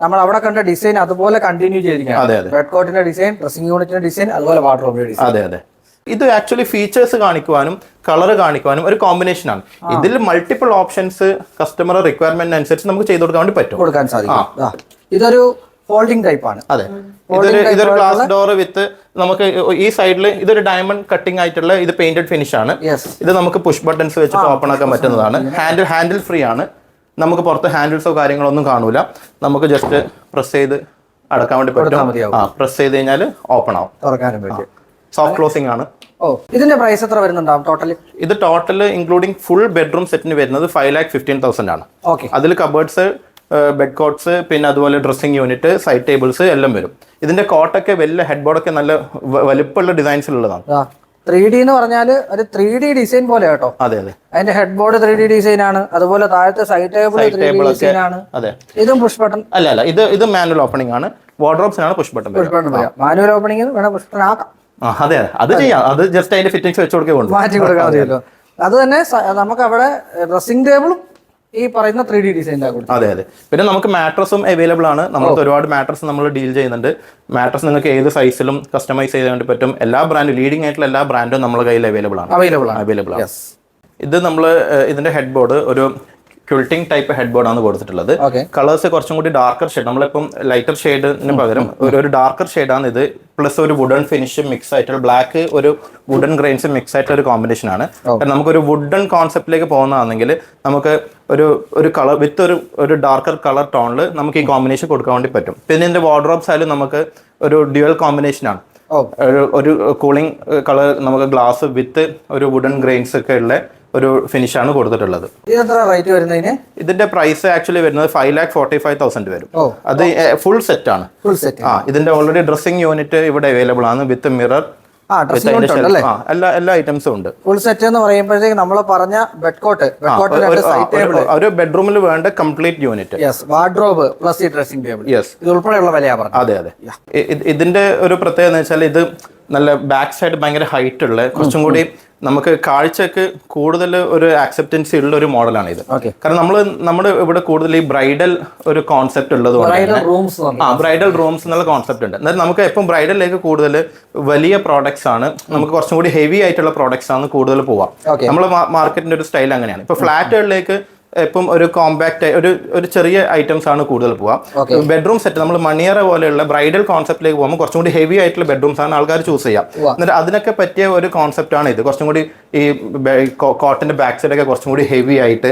നമ്മൾ അവിടെ കണ്ട ഡിസൈൻ അതുപോലെ കണ്ടിന്യൂ ചെയ്തിരിക്കുകയാണ്. റെഡ് കോട്ടിന്റെ ഡിസൈൻ ഡ്രസ്സിംഗ് യൂണിറ്റിന്റെ ഡിസൈൻ അതുപോലെ വാട്ടർ ഡിസൈൻ അതെ അതെ. ഇത് ആക്ച്വലി ഫീച്ചേഴ്സ് കാണിക്കുവാനും കളർ കാണിക്കുവാനും ഒരു കോമ്പിനേഷൻ ആണ്. ഇതിൽ മൾട്ടിപ്പിൾ ഓപ്ഷൻസ് കസ്റ്റമർ റിക്വയർമെന്റ് അനുസരിച്ച് നമുക്ക് ചെയ്തു കൊടുക്കാൻ വേണ്ടി പറ്റും. കൊടുക്കാൻ സാധിക്കും. ഇതൊരു ഫോൾഡിംഗ് ടൈപ്പ് ആണ്. അതെ. ഇതൊരു ഇതൊരു ഗ്ലാസ് ഡോർ വിത്ത് നമുക്ക് ഈ സൈഡിൽ ഇതൊരു ഡയമണ്ട് കട്ടിംഗ് ആയിട്ടുള്ള ഇത് പെയിന്റഡ് ഫിനിഷ് ആണ്. ഇത് നമുക്ക് പുഷ് ബട്ടൺസ് വെച്ചിട്ട് ഓപ്പൺ ആക്കാൻ പറ്റുന്നതാണ്. ഹാൻഡിൽ ഹാൻഡിൽ ഫ്രീ ആണ്. നമുക്ക് പുറത്ത് ഹാൻഡിൽസോ കാര്യങ്ങളോ ഒന്നും കാണൂല. നമുക്ക് ജസ്റ്റ് പ്രസ് ചെയ്ത് അടക്കാൻ വേണ്ടി പറ്റും. ആ പ്രസ് ചെയ്ത് കഴിഞ്ഞാൽ ഓപ്പൺ ആവും. തുറക്കാനും പറ്റും. സോഫ്റ്റ് ക്ലോസിംഗ് ആണ്. ഓ ഇതിന്റെ പ്രൈസ് എത്ര വരുന്നുണ്ടാവും ടോട്ടലി ഇത് ടോട്ടൽ ഇൻക്ലൂഡിംഗ് ഫുൾ ബെഡ്റൂം സെറ്റിന് വരുന്നത് ഫൈവ് ലാക്ക് ഫിഫ്റ്റീൻ തൗസൻഡ് ആണ്. ഓക്കെ അതിൽ കബേർഡ്സ് ബെഡ് കോട്ട്സ് പിന്നെ അതുപോലെ ഡ്രസ്സിംഗ് യൂണിറ്റ് സൈഡ് ടേബിൾസ് എല്ലാം വരും. ഇതിന്റെ കോട്ടൊക്കെ വലിയ ഹെഡ് ബോർഡൊക്കെ നല്ല വലിപ്പമുള്ള ഡിസൈൻസിലുള്ളതാണ് ത്രീ ഡി എന്ന് പറഞ്ഞാൽ ഒരു ത്രീ ഡി ഡിസൈൻ പോലെ കേട്ടോ. അതെ അതെ. അതിന്റെ head board three D design ആണ്. അതുപോലെ താഴത്തെ side table three D design ആണ്. അതെ. ഇതും പുഷ് ബട്ടൺ അല്ല അല്ല. ഇത് ഇത് മാനുവൽ ഓപ്പണിംഗ് ആണ്. വാർഡ്രോബ്സിനാണ് push button push button manual opening വേണം പുഷ് ബട്ടൺ ആക്കാം. അതെ അതെ. അത് ചെയ്യാം. അത് ജസ്റ്റ് അതിന്റെ ഫിറ്റിംഗ്സ് വെച്ച് കൊടുക്കേ കൊണ്ടു. മാറ്റി കൊടുക്കാൻ മതിയല്ലോ. അത് തന്നെ നമുക്ക് അവിടെ ഡ്രസ്സിംഗ് ടേബിളും ഈ പറയുന്ന ത്രീ ഡി ഡിസൈൻ അതെ അതെ. പിന്നെ നമുക്ക് മാട്രസും അവൈലബിൾ ആണ്. നമുക്ക് ഒരുപാട് മാട്രസ് നമ്മൾ ഡീൽ ചെയ്യുന്നുണ്ട്. മാട്രസ് നിങ്ങൾക്ക് ഏത് സൈസിലും കസ്റ്റമൈസ് ചെയ്യാൻ വേണ്ടി പറ്റും. എല്ലാ ബ്രാൻഡും ലീഡിംഗ് ആയിട്ടുള്ള എല്ലാ ബ്രാൻഡും നമ്മുടെ കയ്യിൽ അവൈലബിൾ ആണ്. അവൈലബിൾ ആണ്. അവൈലബിൾ ആണ്. ഇത് നമ്മൾ ഇതിന്റെ ഹെഡ് ബോർഡ് ഒരു ക്യുൾട്ടിംഗ് ടൈപ്പ് ഹെഡ് ബോർഡ് ആണ് കൊടുത്തിട്ടുള്ളത്. കളേഴ്സ് കുറച്ചും കൂടി ഡാർക്കർ ഷെയ്ഡ് നമ്മളിപ്പം ലൈറ്റർ ഷെയ്ഡിന് പകരം ഒരു ഡാർക്കർ ഷെയ്ഡാണ് ഇത്. പ്ലസ് ഒരു വുഡൻ ഫിനിഷ് മിക്സ് ആയിട്ടുള്ള ബ്ലാക്ക് ഒരു വുഡൻ ഗ്രെയിൻസ് മിക്സ് ആയിട്ടുള്ള ഒരു കോമ്പിനേഷൻ ആണ്. നമുക്കൊരു വുഡൻ കോൺസെപ്റ്റിലേക്ക് പോകുന്നതാണെങ്കിൽ നമുക്ക് ഒരു ഒരു കളർ വിത്ത് ഒരു ഒരു ഡാർക്കർ കളർ ടോണിൽ നമുക്ക് ഈ കോമ്പിനേഷൻ കൊടുക്കാൻ വേണ്ടി പറ്റും. പിന്നെ ഇതിന്റെ വാർഡ്രോബ്സ് ആയാലും നമുക്ക് ഒരു ഡ്യുവൽ കോമ്പിനേഷൻ ആണ്. ഒരു ഒരു കൂളിംഗ് കളർ നമുക്ക് ഗ്ലാസ് വിത്ത് ഒരു വുഡൻ ഗ്രെയിൻസ് ഒക്കെ ഉള്ള ഒരു ഫിനിഷ് ആണ് കൊടുത്തിട്ടുള്ളത്. റേറ്റ് വരുന്നതിന്? ഇതിന്റെ പ്രൈസ് ആക്ച്വലി വരുന്നത് five lakh forty five thousand വരും. അത് ഫുൾ സെറ്റ് ആണ്. ഫുൾ സെറ്റ് ആ ഇതിന്റെ ഓൾറെഡി ഡ്രസ്സിംഗ് യൂണിറ്റ് ഇവിടെ അവൈലബിൾ ആണ് വിത്ത് മിറർ എല്ലാ എല്ലാ ഐറ്റംസും ഉണ്ട്. ഫുൾ സെറ്റ് എന്ന് പറയുമ്പോഴത്തേക്ക് നമ്മൾ പറഞ്ഞ ബെഡ് കോട്ട് ഒരു- ബെഡ്റൂമിൽ വേണ്ട കംപ്ലീറ്റ് യൂണിറ്റ് വാർഡ്രോബ് പ്ലസ് ഈ ഡ്രസ്സിംഗ് ടേബിൾ ഇത് ഉൾപ്പെടെയുള്ള വിലയാ പറഞ്ഞത്. അതെ അതെ. ഇതിന്റെ ഒരു പ്രത്യേകത എന്ന് വെച്ചാൽ ഇത് നല്ല ബാക്ക് സൈഡ് ഭയങ്കര ഹൈറ്റ് ഉള്ള കുറച്ചും കൂടി നമുക്ക് കാഴ്ചക്ക് കൂടുതൽ ഒരു ആക്സെപ്റ്റൻസി ഉള്ള ഒരു മോഡലാണ് ഇത് കാരണം നമ്മൾ നമ്മുടെ ഇവിടെ കൂടുതൽ ഈ ബ്രൈഡൽ ഒരു കോൺസെപ്റ്റ് ഉള്ളത് ആ ബ്രൈഡൽ റൂംസ് എന്നുള്ള കോൺസെപ്റ്റ് ഉണ്ട്. എന്നാൽ നമുക്ക് എപ്പം ബ്രൈഡലിലേക്ക് കൂടുതൽ വലിയ പ്രോഡക്ട്സ് ആണ്. നമുക്ക് കുറച്ചും കൂടി ഹെവി ആയിട്ടുള്ള പ്രോഡക്ട്സ് ആണ് കൂടുതൽ പോവാം. നമ്മൾ മാർക്കറ്റിന്റെ ഒരു സ്റ്റൈൽ അങ്ങനെയാണ്. ഇപ്പൊ ഫ്ലാറ്റുകളിലേക്ക് ഇപ്പം ഒരു കോമ്പാക്ട് ഒരു ഒരു ചെറിയ ഐറ്റംസ് ആണ് കൂടുതൽ പോവാം ബെഡ്റൂം സെറ്റ് നമ്മൾ മണിയറ പോലെയുള്ള ബ്രൈഡൽ കോൺസെപ്റ്റിലേക്ക് പോകുമ്പോൾ കുറച്ചും കൂടി ഹെവി ആയിട്ടുള്ള ബെഡ്റൂംസ് ആണ് ആൾക്കാർ ചൂസ് ചെയ്യാം. എന്നിട്ട് അതിനൊക്കെ പറ്റിയ ഒരു കോൺസെപ്റ്റ് ആണ് ഇത്. കുറച്ചും കൂടി ഈ കോട്ടന്റെ ബാക്ക് സൈഡ് ഒക്കെ കുറച്ചും കൂടി ഹെവി ആയിട്ട്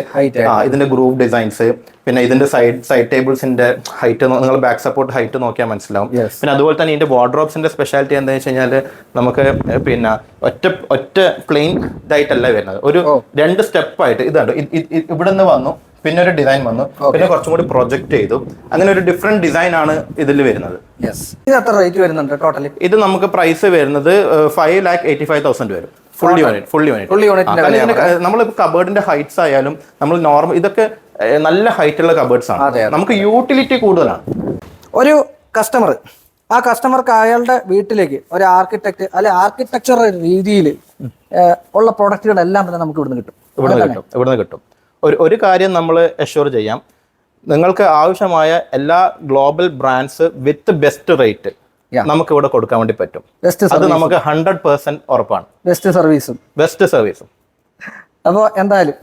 ഇതിന്റെ ഗ്രൂപ്പ് ഡിസൈൻസ് പിന്നെ ഇതിന്റെ സൈഡ് സൈഡ് ടേബിൾസിന്റെ ഹൈറ്റ് നിങ്ങൾ ബാക്ക് സപ്പോർട്ട് ഹൈറ്റ് നോക്കിയാൽ മനസ്സിലാവും. പിന്നെ അതുപോലെ തന്നെ ഇതിന്റെ വാർഡ്രോബ്സിന്റെ സ്പെഷ്യാലിറ്റി എന്താ വെച്ച് കഴിഞ്ഞാൽ നമുക്ക് പിന്നെ ഒറ്റ ഒറ്റ പ്ലെയിൻ ഇതായിട്ടല്ല വരുന്നത്. ഒരു രണ്ട് സ്റ്റെപ്പ് ആയിട്ട് ഇതാണ് ഇത് ഇത് ഇത് ഇവിടെ നിന്ന് വന്നു പിന്നെ ഒരു ഡിസൈൻ വന്നു പിന്നെ കുറച്ചും കൂടി പ്രൊജക്ട് ചെയ്തു. അങ്ങനെ ഒരു ഡിഫറെന്റ് ഡിസൈൻ ആണ് ഇതിൽ വരുന്നത്. യെസ് ഇത് എത്ര റേറ്റ് വരുന്നുണ്ട് ടോട്ടലി ഇത് നമുക്ക് പ്രൈസ് വരുന്നത് five lakh eighty five thousand വരും. ഫുൾ യൂണിറ്റ് ഫുൾ യൂണിറ്റ് നമ്മളിപ്പോൾ കബേർഡിന്റെ ഹൈറ്റ്സ് ആയാലും നമ്മൾ നോർമൽ ഇതൊക്കെ നല്ല ഹൈറ്റ് ഉള്ള കബേർഡ്സ് ആണ്. നമുക്ക് യൂട്ടിലിറ്റി കൂടുതലാണ്. ഒരു കസ്റ്റമർ ആ കസ്റ്റമർക്ക് അയാളുടെ വീട്ടിലേക്ക് ഒരു ആർക്കിടെക്ട് അല്ലെ ആർക്കിടെക്ചർ രീതിയിൽ ഉള്ള പ്രൊഡക്റ്റുകളെല്ലാം തന്നെ നമുക്ക് ഇവിടുന്ന് കിട്ടും. ഇവിടുന്ന് കിട്ടും ഇവിടുന്ന് കിട്ടും. ഒരു ഒരു കാര്യം നമ്മൾ എഷ്യൂർ ചെയ്യാം. നിങ്ങൾക്ക് ആവശ്യമായ എല്ലാ global brands with best rate. നമുക്ക് ഇവിടെ കൊടുക്കാൻ വേണ്ടി പറ്റും. ബെസ്റ്റ് അത് നമുക്ക് ഹൺഡ്രഡ് പെർസെന്റ് ഉറപ്പാണ്. ബെസ്റ്റ് സർവീസും ബെസ്റ്റ് സർവീസും അപ്പോൾ എന്തായാലും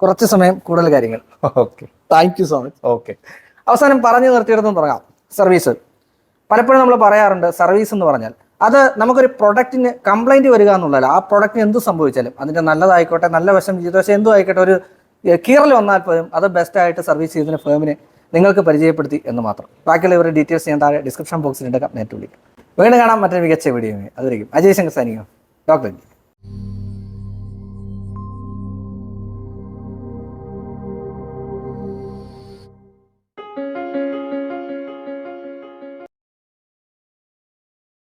കുറച്ച് സമയം കൂടുതൽ കാര്യങ്ങൾ. Okay thank you so much okay അവസാനം പറഞ്ഞു നിർത്തിയിടത്തും തുടങ്ങാം. സർവീസ് പലപ്പോഴും നമ്മൾ പറയാറുണ്ട് സർവീസ് എന്ന് പറഞ്ഞാൽ അത് നമുക്കൊരു പ്രൊഡക്റ്റിന് കംപ്ലൈന്റ് വരിക എന്നുള്ളതല്ല. ആ പ്രൊഡക്റ്റിന് എന്ത് സംഭവിച്ചാലും അതിന്റെ നല്ലതായിക്കോട്ടെ നല്ല വശം ജീവിതവശം എന്തും ആയിക്കോട്ടെ ഒരു കീറൽ വന്നാൽ പോലും അത് ബെസ്റ്റ് ആയിട്ട് സർവീസ് ചെയ്യുന്ന ഫേമിനെ നിങ്ങൾക്ക് പരിചയപ്പെടുത്തി എന്ന് മാത്രം. ബാക്കിയുള്ള ഇവരുടെ ഡീറ്റെയിൽസ് ഞാൻ താഴെ ഡിസ്ക്രിപ്ഷൻ ബോക്സിൽ ഉണ്ടാക്കാം നേരിട്ട് വിളിക്കും. വീണ്ടും കാണാം മറ്റൊരു മികച്ച വീഡിയോ അതുവരെയും അജയ് ശങ്കർ സാനിയോ ഡോക്ടർ